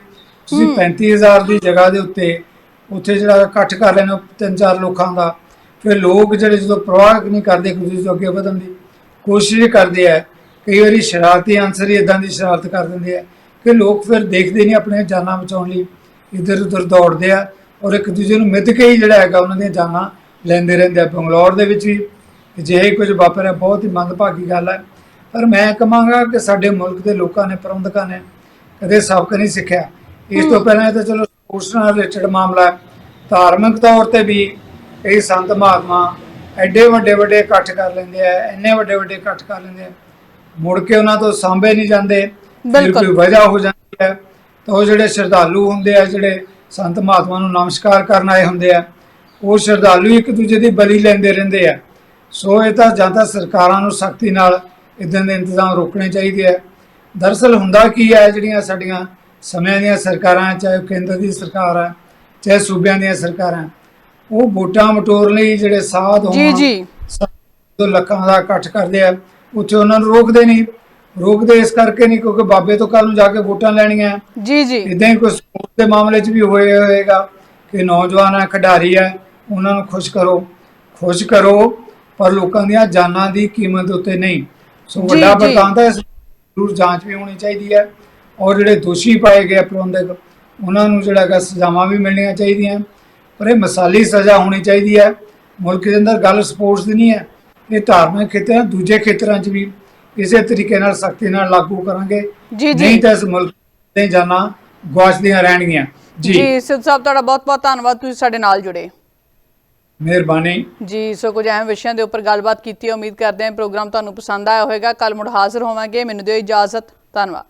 S2: ਤੁਸੀਂ 35000 ਦੀ ਜਗ੍ਹਾ ਦੇ ਉੱਤੇ ਉੱਥੇ ਜਿਹੜਾ ਇਕੱਠ ਕਰ ਲੈਣਾ ਤਿੰਨ ਚਾਰ ਲੋਕਾਂ ਦਾ ਫਿਰ ਲੋਕ ਜਿਹੜੇ ਜਦੋਂ ਪ੍ਰਵਾਹ ਨਹੀਂ ਕਰਦੇ ਦੂਜੇ ਤੋਂ ਅੱਗੇ ਵਧਣ ਦੀ ਕੋਸ਼ਿਸ਼ ਕਰਦੇ ਆ ਕਈ ਵਾਰੀ ਸ਼ਰਾਰਤੀ ਅਨਸਰ ਹੀ ਇਦਾਂ ਦੀ ਸ਼ਰਾਰਤ ਕਰ ਦਿੰਦੇ ਆ ਕਿ ਲੋਕ ਫਿਰ ਦੇਖਦੇ ਨਹੀਂ ਆਪਣੇ ਜਾਨਾਂ ਬਚਾਉਣ ਲਈ ਇੱਧਰ ਉੱਧਰ ਦੌੜਦੇ ਆ ਔਰ ਇੱਕ ਦੂਜੇ ਨੂੰ ਮਿੱਧ ਕੇ ਹੀ ਜਿਹੜਾ ਹੈਗਾ ਉਹਨਾਂ ਦੀਆਂ ਜਾਨਾਂ ਲੈਂਦੇ ਰਹਿੰਦੇ ਆ। ਬੰਗਲੌਰ ਦੇ ਵਿੱਚ ਵੀ ਅਜਿਹੇ ਕੁਝ ਵਾਪਰਿਆ ਬਹੁਤ ਹੀ ਮੰਦਭਾਗੀ ਗੱਲ ਹੈ ਪਰ ਮੈਂ ਕਹਾਂਗਾ ਕਿ ਸਾਡੇ ਮੁਲਕ ਦੇ ਲੋਕਾਂ ਨੇ ਪ੍ਰਬੰਧਕਾਂ ਨੇ ਕਦੇ ਸਬਕ ਨਹੀਂ ਸਿੱਖਿਆ। ਇਸ ਤੋਂ ਪਹਿਲਾਂ ਇਹ ਤਾਂ ਚਲੋ ਸਪੋਰਟਸ ਨਾਲ ਰਿਲੇਟਡ ਮਾਮਲਾ ਧਾਰਮਿਕ ਤੌਰ ਤੇ ਵੀ ਇਹ ਸੰਤ ਮਹਾਤਮਾ ਐਡੇ ਵੱਡੇ ਵੱਡੇ ਇਕੱਠ ਕਰ ਲੈਂਦੇ ਆ ਇੰਨੇ ਵੱਡੇ ਵੱਡੇ ਇਕੱਠ ਕਰ ਲੈਂਦੇ ਆ। ਮੁੜ ਕੇ ਉਹਨਾਂ ਤੋਂ ਸਾਂਭੇ ਨਹੀਂ ਜਾਂਦੇ
S1: ਬਿਲਕੁਲ।
S2: ਕੋਈ ਵਜ੍ਹਾ ਹੋ ਜਾਂਦੀ ਹੈ। ਤਾਂ ਉਹ ਜਿਹੜੇ ਸ਼ਰਧਾਲੂ ਹੁੰਦੇ ਆ ਜਿਹੜੇ ਸੰਤ ਮਹਾਤਮਾ ਨੂੰ ਨਮਸਕਾਰ ਕਰਨ ਆਏ ਹੁੰਦੇ ਆ ਉਹ ਸ਼ਰਧਾਲੂ ਇੱਕ ਦੂਜੇ ਦੀ ਬਲੀ ਲੈਂਦੇ ਰਹਿੰਦੇ ਆ। ਸੋ ਇਹ ਤਾਂ ਜਾਂ ਤਾਂ ਸਰਕਾਰਾਂ ਨੂੰ ਸਖਤੀ ਨਾਲ ਇਦਾਂ ਦੇ ਇੰਤਜ਼ਾਮ ਰੋਕਣੇ ਚਾਹੀਦੇ ਆ। ਦਰਅਸਲ ਹੁੰਦਾ ਕੀ ਹੈ ਜਿਹੜੀਆਂ ਸਾਡੀਆਂ ਸਮਿਆਂ ਦੀਆਂ ਸਰਕਾਰਾਂ ਚਾਹੇ ਕੇਂਦਰ ਦੀ ਸਰਕਾਰ ਹੈ ਚਾਹੇ ਸੂਬਿਆਂ ਦੀਆਂ ਸਰਕਾਰਾਂ ਉਹ ਵੋਟਾਂ ਮਟੋਰ ਲਈ ਜਿਹੜੇ ਸਾਧ
S1: ਜੀ
S2: ਹੋਣ
S1: ਜੀ।
S2: ਤੋਂ ਲੱਖਾਂ ਦਾ ਇਕੱਠ ਕਰਦੇ ਆ ਉੱਥੇ ਉਹਨਾਂ ਨੂੰ ਰੋਕਦੇ ਨਹੀਂ। ਰੋਕਦੇ ਇਸ ਕਰਕੇ ਨਹੀਂ ਕਿਉਂਕਿ ਬਾਬੇ ਤੋਂ ਕੱਲ ਨੂੰ ਜਾ ਕੇ ਵੋਟਾਂ ਲੈਣੀਆਂ।
S1: ਜੀ ਜੀ।
S2: ਇਦਾਂ ਹੀ ਕੋਈ ਸਪੋਰਟ ਦੇ ਮਾਮਲੇ 'ਚ ਵੀ ਹੋਏ ਹੋਏਗਾ ਕਿ ਨੌਜਵਾਨ ਹੈ ਖਿਡਾਰੀ ਹੈ ਉਹਨਾਂ ਨੂੰ ਖੁਸ਼ ਕਰੋ। ਖੁਸ਼ ਕਰੋ ਪਰ ਲੋਕਾਂ ਦੀਆਂ ਜਾਨਾਂ ਦੀ ਕੀਮਤ ਉੱਤੇ ਨਹੀਂ। ਸੋ
S1: ਜੀ,
S2: ਵੱਡਾ
S1: ਜੀ।
S2: ਬਤਾਉਂਦਾ ਇਸ ਜ਼ਰੂਰ ਜਾਂਚ ਵੀ ਹੋਣੀ ਚਾਹੀਦੀ ਹੈ। ਔਰ ਜਿਹੜੇ ਦੋਸ਼ੀ ਪਾਏ ਗਏ ਪ੍ਰਬੰਧਕ ਉਹਨਾਂ ਨੂੰ ਜਿਹੜਾ ਹੈਗਾ ਸਜ਼ਾਵਾਂ ਵੀ ਮਿਲਣੀਆਂ ਚਾਹੀਦੀਆਂ। ਪਰ ਇਹ ਮਸਾਲੀ ਸਜ਼ਾ ਹੋਣੀ ਚਾਹੀਦੀ ਹੈ। ਮੁਲਕ ਦੇ ਅੰਦਰ ਗੱਲ ਸਪੋਰਟਸ ਦੀ ਨਹੀਂ ਹੈ। ਇਹ ਧਾਰਮਿਕ ਖੇਤਰ ਦੂਜੇ ਖੇਤਰਾਂ 'ਚ ਵੀ ਇਸੇ ਤਰੀਕੇ ਨਾਲ ਸਖਤੀ ਨਾਲ ਲਾਗੂ ਕਰਾਂਗੇ। ਨਹੀਂ ਤਾਂ ਇਸ ਮੁਲਕ ਤੇ ਜਾਣਾ ਗਵਾਚਦੀਆਂ ਰਹਿਣਗੀਆਂ। ਜੀ।
S1: ਜੀ ਸਿੱਧ ਸਾਹਿਬ ਤੁਹਾਡਾ ਬਹੁਤ ਬਹੁਤ ਧੰਨਵਾਦ। ਤੁਸੀਂ ਸਾਡੇ ਨਾਲ ਜੁੜੇ।
S2: ਮਿਹਰਬਾਨੀ।
S1: ਜੀ ਸੋ ਕੁਝ ਅਹਿਮ ਵਿਸ਼ਿਆਂ ਦੇ ਉੱਪਰ ਗੱਲਬਾਤ ਕੀਤੀ ਉਮੀਦ ਕਰਦੇ ਹਾਂ ਪ੍ਰੋਗਰਾਮ ਤੁਹਾਨੂੰ ਪਸੰਦ ਆਇਆ ਹੋਵੇਗਾ। ਕੱਲ ਮੁੜ ਹਾਜ਼ਰ ਹੋਵਾਂਗੇ। ਮੈਨੂੰ ਦਿਓ ਇਜਾਜ਼ਤ। ਧੰਨਵਾਦ।